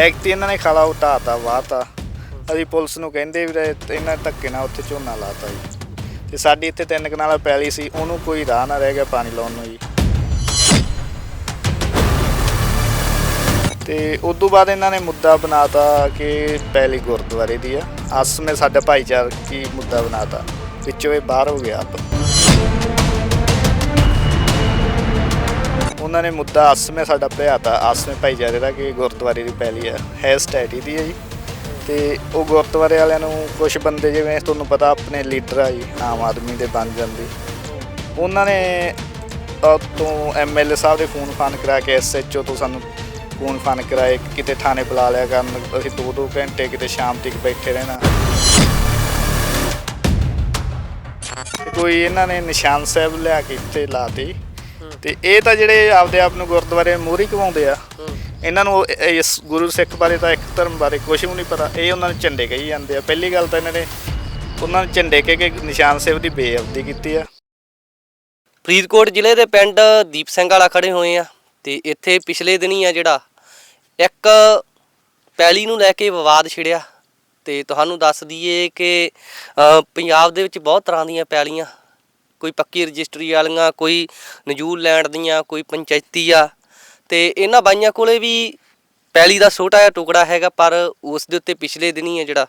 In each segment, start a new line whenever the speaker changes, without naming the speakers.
ਐਕਤੀ ਇਹਨਾਂ ਨੇ ਖਾਲਾ ਉਟਾਤਾ ਵਾਤਾ। ਅਸੀਂ ਪੁਲਿਸ ਨੂੰ ਕਹਿੰਦੇ ਵੀ ਰਹੇ ਤੇ ਇਹਨਾਂ ਧੱਕੇ ਨਾਲ ਉੱਥੇ ਝੋਨਾ ਲਾਤਾ ਜੀ। ਤੇ ਸਾਡੀ ਇੱਥੇ ਤਿੰਨ ਕਨਾਲਾ ਪੈਲੀ ਸੀ, ਉਹਨੂੰ ਕੋਈ ਰਾਹ ਨਾ ਰਹਿ ਗਿਆ ਪਾਣੀ ਲਾਉਣ ਨੂੰ ਜੀ। ਤੇ ਉਸ ਤੋਂ ਬਾਅਦ ਇਹਨਾਂ ਨੇ ਮੁੱਦਾ ਬਣਾਤਾ ਕਿ ਪੈਲੀ ਗੁਰਦੁਆਰੇ ਦੀ ਆ। ਅਸਮੇ ਸਾਡਾ ਭਾਈਚਾਰਕ ਭਾਈਚਾਰਕੀ ਮੁੱਦਾ ਬਣਾਤਾ। ਵਿੱਚੋਂ ਇਹ ਬਾਹਰ ਹੋ ਗਿਆ ਆਪ। ਉਹਨਾਂ ਨੇ ਮੁੱਦਾ ਅਸਮੇ ਸਾਡਾ ਭਿਆਤਾ ਅਸਮੇ ਭਾਈਚਾਰੇ ਦਾ ਕਿ ਗੁਰਦੁਆਰੇ ਦੀ ਪੈਲੀ ਆ ਹੈ ਸਟੈਟੀ ਦੀ ਹੈ ਜੀ। ਤੇ ਉਹ ਗੁਰਦੁਆਰੇ ਵਾਲਿਆਂ ਨੂੰ ਕੁਝ ਬੰਦੇ ਜਿਵੇਂ ਤੁਹਾਨੂੰ ਪਤਾ ਆਪਣੇ ਲੀਡਰ ਆ ਜੀ, ਆਮ ਆਦਮੀ ਦੇ ਬਣ ਜਾਂਦੇ ਉਹਨਾਂ ਨੇ ਅਹ ਤੋਂ ਐਮਐਲਏ ਸਾਹਿਬ ਦੇ ਫੋਨ ਫਾਨ ਕਰਾ ਕੇ ਐਸਐਚਓ ਤੋਂ ਸਾਨੂੰ ਫੋਨ ਫਾਨ ਕਰਾਏ ਕਿਤੇ ਥਾਣੇ ਬੁਲਾ ਲਿਆ ਕਰਨ, ਅਸੀਂ ਦੋ ਦੋ ਘੰਟੇ ਕਿਤੇ ਸ਼ਾਮ ਤੱਕ ਬੈਠੇ ਰਹਿਣਾ। ਕੋਈ ਇਹਨਾਂ ਨੇ ਨਿਸ਼ਾਨ ਸਾਹਿਬ ਲਿਆ ਕੇ ਇੱਥੇ ਲਾਤੇ ਤੇ ਇਹ ਤਾਂ ਜਿਹੜੇ ਆਪਦੇ ਆਪ ਨੂੰ ਗੁਰਦੁਆਰੇ ਮੂਹਰੀ ਘਵਾਉਂਦੇ ਆ ਇਹਨਾਂ ਨੂੰ ਇਹ- ਇਸ ਗੁਰੂ ਸਿੱਖ ਬਾਰੇ ਤਾਂ ਇੱਕ ਧਰਮ ਬਾਰੇ ਕੁਝ ਵੀ ਨਹੀਂ ਪਤਾ। ਇਹ ਉਹਨਾਂ ਨੂੰ ਝੰਡੇ ਕਹੀ ਜਾਂਦੇ ਆ। ਪਹਿਲੀ ਗੱਲ ਤਾਂ ਇਹਨਾਂ ਨੇ ਉਹਨਾਂ ਨੂੰ ਝੰਡੇ ਕਹਿ ਕੇ ਨਿਸ਼ਾਨ ਸਾਹਿਬ ਦੀ ਬੇਅਬਦੀ ਕੀਤੀ ਆ।
ਫਰੀਦਕੋਟ ਜ਼ਿਲ੍ਹੇ ਦੇ ਪਿੰਡ ਦੀਪ ਸਿੰਘ ਵਾਲਾ ਖੜੇ ਹੋਏ ਆ ਤੇ ਇੱਥੇ ਪਿਛਲੇ ਦਿਨੀ ਆ ਜਿਹੜਾ ਇੱਕ ਪੈਲੀ ਨੂੰ ਲੈ ਕੇ ਵਿਵਾਦ ਛਿੜਿਆ। ਤੇ ਤੁਹਾਨੂੰ ਦੱਸ ਦਈਏ ਕਿ ਅ, ਪੰਜਾਬ ਦੇ ਵਿੱਚ ਬਹੁਤ ਤਰ੍ਹਾਂ ਦੀਆਂ ਪੈਲੀਆਂ ਕੋਈ ਪੱਕੀ ਰਜਿਸਟਰੀ ਵਾਲੀਆਂ ਕੋਈ ਨਜੂਲ ਲੈਂਡ ਦੀਆਂ ਕੋਈ ਪੰਚਾਇਤੀ ਆ ਤੇ ਇਹਨਾਂ ਬਾਈਆਂ ਕੋਲੇ ਵੀ ਪੈਲੀ ਦਾ ਛੋਟਾ ਜਿਹਾ ਟੁਕੜਾ ਹੈਗਾ ਪਰ ਉਸ ਦੇ ਉੱਤੇ ਪਿਛਲੇ ਦਿਨੀ ਆ ਜਿਹੜਾ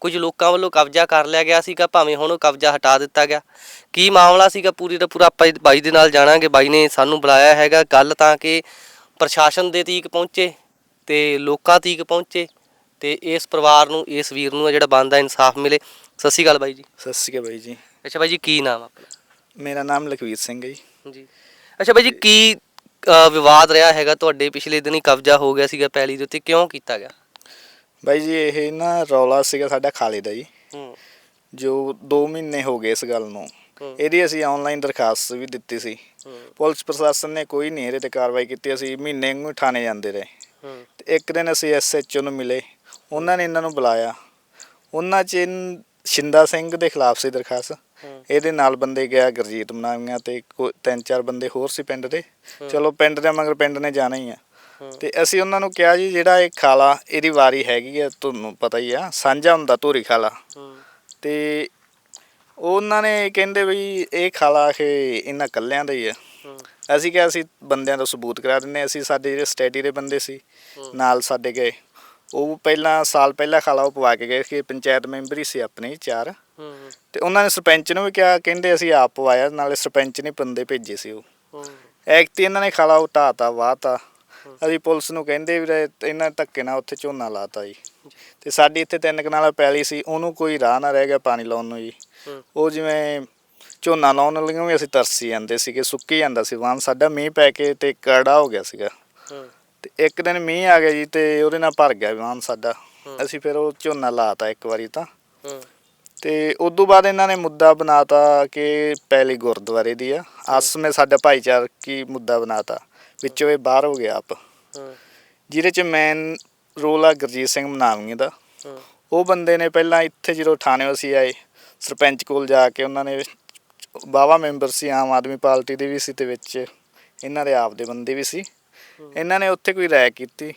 ਕੁਝ ਲੋਕਾਂ ਵੱਲੋਂ ਕਬਜ਼ਾ ਕਰ ਲਿਆ ਗਿਆ ਸੀਗਾ ਭਾਵੇਂ ਹੁਣ ਉਹ ਕਬਜ਼ਾ ਹਟਾ ਦਿੱਤਾ ਗਿਆ। ਕੀ ਮਾਮਲਾ ਸੀਗਾ? ਪੂਰੀ ਦਾ ਪੂਰਾ ਆਪਾਂ ਬਾਈ ਦੇ ਨਾਲ ਜਾਣਾਂਗੇ। ਬਾਈ ਨੇ ਸਾਨੂੰ ਬੁਲਾਇਆ ਹੈਗਾ ਗੱਲ ਤਾਂ ਕਿ ਪ੍ਰਸ਼ਾਸਨ ਦੇ ਤੀਕ ਪਹੁੰਚੇ ਤੇ ਲੋਕਾਂ ਤੀਕ ਪਹੁੰਚੇ ਤੇ ਇਸ ਪਰਿਵਾਰ ਨੂੰ ਇਸ ਵੀਰ ਨੂੰ ਜਿਹੜਾ ਬਣਦਾ ਇਨਸਾਫ ਮਿਲੇ। ਸਤਿ ਸ਼੍ਰੀ ਅਕਾਲ ਬਾਈ ਜੀ।
ਸਤਿ ਸ਼੍ਰੀ ਅਕਾਲ ਬਾਈ ਜੀ।
ਅੱਛਾ ਬਾਈ ਜੀ ਕੀ ਨਾਮ ਆਪਣਾ?
ਮੇਰਾ ਨਾਮ ਲਖਵੀਰ ਸਿੰਘ ਹੈ ਜੀ।
ਜੀ। ਅੱਛਾ ਬਾਈ ਜੀ ਕੀ ਅ, ਵਿਵਾਦ ਰਿਹਾ ਹੈਗਾ? ਤੁਹਾਡੇ ਪਿਛਲੇ ਦਿਨੀ ਕਬਜ਼ਾ ਹੋ ਗਿਆ ਸੀਗਾ ਪੈਲੀ ਦੇ ਉੱਤੇ। ਕਿਉਂ ਕੀਤਾ ਗਿਆ?
ਬਾਈ ਜੀ ਇਹ ਨਾ ਰੌਲਾ ਸੀਗਾ ਸਾਡਾ ਖਾਲੇ ਦਾ ਜੀ।
ਹੂੰ।
ਜੋ 2 ਮਹੀਨੇ ਹੋ ਗਏ ਇਸ ਗੱਲ ਨੂੰ।
ਹੂੰ।
ਇਹਦੀ ਅਸੀਂ ਆਨਲਾਈਨ ਦਰਖਾਸਤ ਵੀ ਦਿੱਤੀ ਸੀ। ਪੁਲਿਸ ਪ੍ਰਸ਼ਾਸਨ ਨੇ ਕੋਈ ਨਹੀਂ ਇਹਦੇ ਤੇ ਕਾਰਵਾਈ ਕੀਤੀ। ਅਸੀਂ ਮਹੀਨੇ ਨੂੰ ਥਾਣੇ ਜਾਂਦੇ ਰਹੇ।
ਹੂੰ।
ਤੇ ਇੱਕ ਦਿਨ ਅਸੀਂ ਐਸਐਚਓ ਨੂੰ ਮਿਲੇ। ਉਹਨਾਂ ਨੇ ਇਹਨਾਂ ਨੂੰ ਬੁਲਾਇਆ। ਉਹਨਾਂ 'ਚ ਇਨ- ਸ਼ਿੰਦਾ ਸਿੰਘ ਦੇ ਖਿਲਾਫ ਸੀ ਦਰਖਾਸਤ। ਇਹਦੇ ਨਾਲ ਬੰਦੇ ਗਿਆ ਗੁਰਜੀਤ ਮਨਾਵੀਆਂ ਤੇ ਕੋ- ਤਿੰਨ ਚਾਰ ਬੰਦੇ ਹੋਰ ਸੀ ਪਿੰਡ ਦੇ। ਚਲੋ ਪਿੰਡ ਦੇ ਮਗਰ ਪਿੰਡ ਨੇ ਜਾਣਾ ਹੀ ਆ। ਤੇ ਅਸੀਂ ਉਹਨਾਂ ਨੂੰ ਕਿਹਾ ਜੀ ਜਿਹੜਾ ਇਹ ਖਾਲਾ ਇਹਦੀ ਵਾਰੀ ਹੈਗੀ ਆ ਤੁਹਾਨੂੰ ਪਤਾ ਹੀ ਆ ਸਾਂਝਾ ਹੁੰਦਾ ਧੂਰੀ ਖਾਲਾ। ਤੇ ਉਹਨਾਂ ਨੇ ਕਹਿੰਦੇ ਵੀ ਇਹ ਖਾਲਾ ਇਹ ਇਹਨਾਂ ਕੱਲਿਆਂ ਦਾ ਹੀ ਆ। ਅਸੀਂ ਕਿਹਾ ਅਸੀਂ ਬੰਦਿਆਂ ਦਾ ਸਬੂਤ ਕਰਾ ਦਿੰਨੇ ਅਸੀਂ ਸਾਡੇ ਜਿਹੜੇ ਸਟੈਡੀ ਦੇ ਬੰਦੇ ਸੀ। ਨਾਲ ਸਾਡੇ ਗਏ। ਉਹ ਪਹਿਲਾਂ ਸਾਲ ਪਹਿਲਾਂ ਖਾਲਾ ਉਹ ਪਵਾ ਕੇ ਗਏ ਕਿ ਪੰਚਾਇਤ ਮੈਂਬਰ ਹੀ ਸੀ ਆਪਣੇ ਚਾਰ। ਤੇ ਉਹਨਾਂ ਨੇ ਸਰਪੰਚ ਨੂੰ ਵੀ ਕਿਹਾ, ਕਹਿੰਦੇ ਅਸੀਂ ਆਪ ਪਵਾਇਆ ਨਾਲੇ ਸਰਪੰਚ ਨੇ ਬੰਦੇ ਭੇਜੇ ਸੀ ਉਹ। ਐਕਤੀ ਇਹਨਾਂ ਨੇ ਖਾਲਾ ਉਟਾਤਾ ਵਾਤਾ ਅਸੀਂ ਪੁਲਿਸ ਨੂੰ ਕਹਿੰਦੇ ਵੀ ਇਹਨਾਂ ਧੱਕੇ ਨਾਲ ਉੱਥੇ ਝੋਨਾ ਲਾਤਾ ਜੀ। ਤੇ ਸਾਡੀ ਇੱਥੇ ਤਿੰਨ ਕਨਾਲਾ ਪੈਲੀ ਸੀ, ਉਹਨੂੰ ਕੋਈ ਰਾਹ ਨਾ ਰਹਿ ਗਿਆ ਪਾਣੀ ਲਾਉਣ ਨੂੰ ਜੀ। ਉਹ ਜਿਵੇਂ ਝੋਨਾ ਲਾਉਣ ਲੱਗਿਆਂ ਵੀ ਅਸੀਂ ਤਰਸੀ ਜਾਂਦੇ ਸੀਗੇ, ਸੁੱਕੀ ਜਾਂਦਾ ਸੀ ਵਾਹਨ, ਸਾਡਾ ਮੀਂਹ ਪੈ ਕੇ ਤੇ ਕੜਾ ਹੋ ਗਿਆ ਸੀਗਾ। ਤੇ ਇੱਕ ਦਿਨ ਮੀਂਹ ਆ ਗਿਆ ਜੀ ਤੇ ਉਹਦੇ ਨਾਲ ਭਰ ਗਿਆ ਵਾਹਨ ਸਾਡਾ। ਅਸੀਂ ਫਿਰ ਉਹ ਝੋਨਾ ਲਾਤਾ ਇੱਕ ਵਾਰੀ ਤਾਂ। ਤੇ ਉਸ ਤੋਂ ਬਾਅਦ ਇਹਨਾਂ ਨੇ ਮੁੱਦਾ ਬਣਾਤਾ ਕਿ ਪਹਿਲੀ ਗੁਰਦੁਆਰੇ ਦੀ ਆ। ਅਸਮੇ ਸਾਡਾ ਭਾਈਚਾਰਕੀ ਮੁੱਦਾ ਬਣਾਤਾ। ਵਿੱਚੋਂ ਇਹ ਬਾਹਰ ਹੋ ਗਿਆ ਆਪ। ਜਿਹਦੇ ਚ ਮੈਨ ਰੋਲ ਆ ਗੁਰਜੀਤ ਸਿੰਘ ਮਨਾਵੀਂ ਦਾ। ਉਹ ਬੰਦੇ ਨੇ ਪਹਿਲਾਂ ਇੱਥੇ ਜਦੋਂ ਥਾਣੇ ਅਸੀਂ ਆਏ ਸਰਪੰਚ ਕੋਲ ਜਾ ਕੇ ਉਹਨਾਂ ਨੇ ਬਾਵਾ ਮੈਂਬਰ ਸੀ ਆਮ ਆਦਮੀ ਪਾਰਟੀ ਦੇ ਵੀ ਸੀ ਤੇ ਵਿੱਚ ਇਹਨਾਂ ਦੇ ਆਪ ਦੇ ਬੰਦੇ ਵੀ ਸੀ। ਇਹਨਾਂ ਨੇ ਉੱਥੇ ਕੋਈ ਰਾਇ ਕੀਤੀ।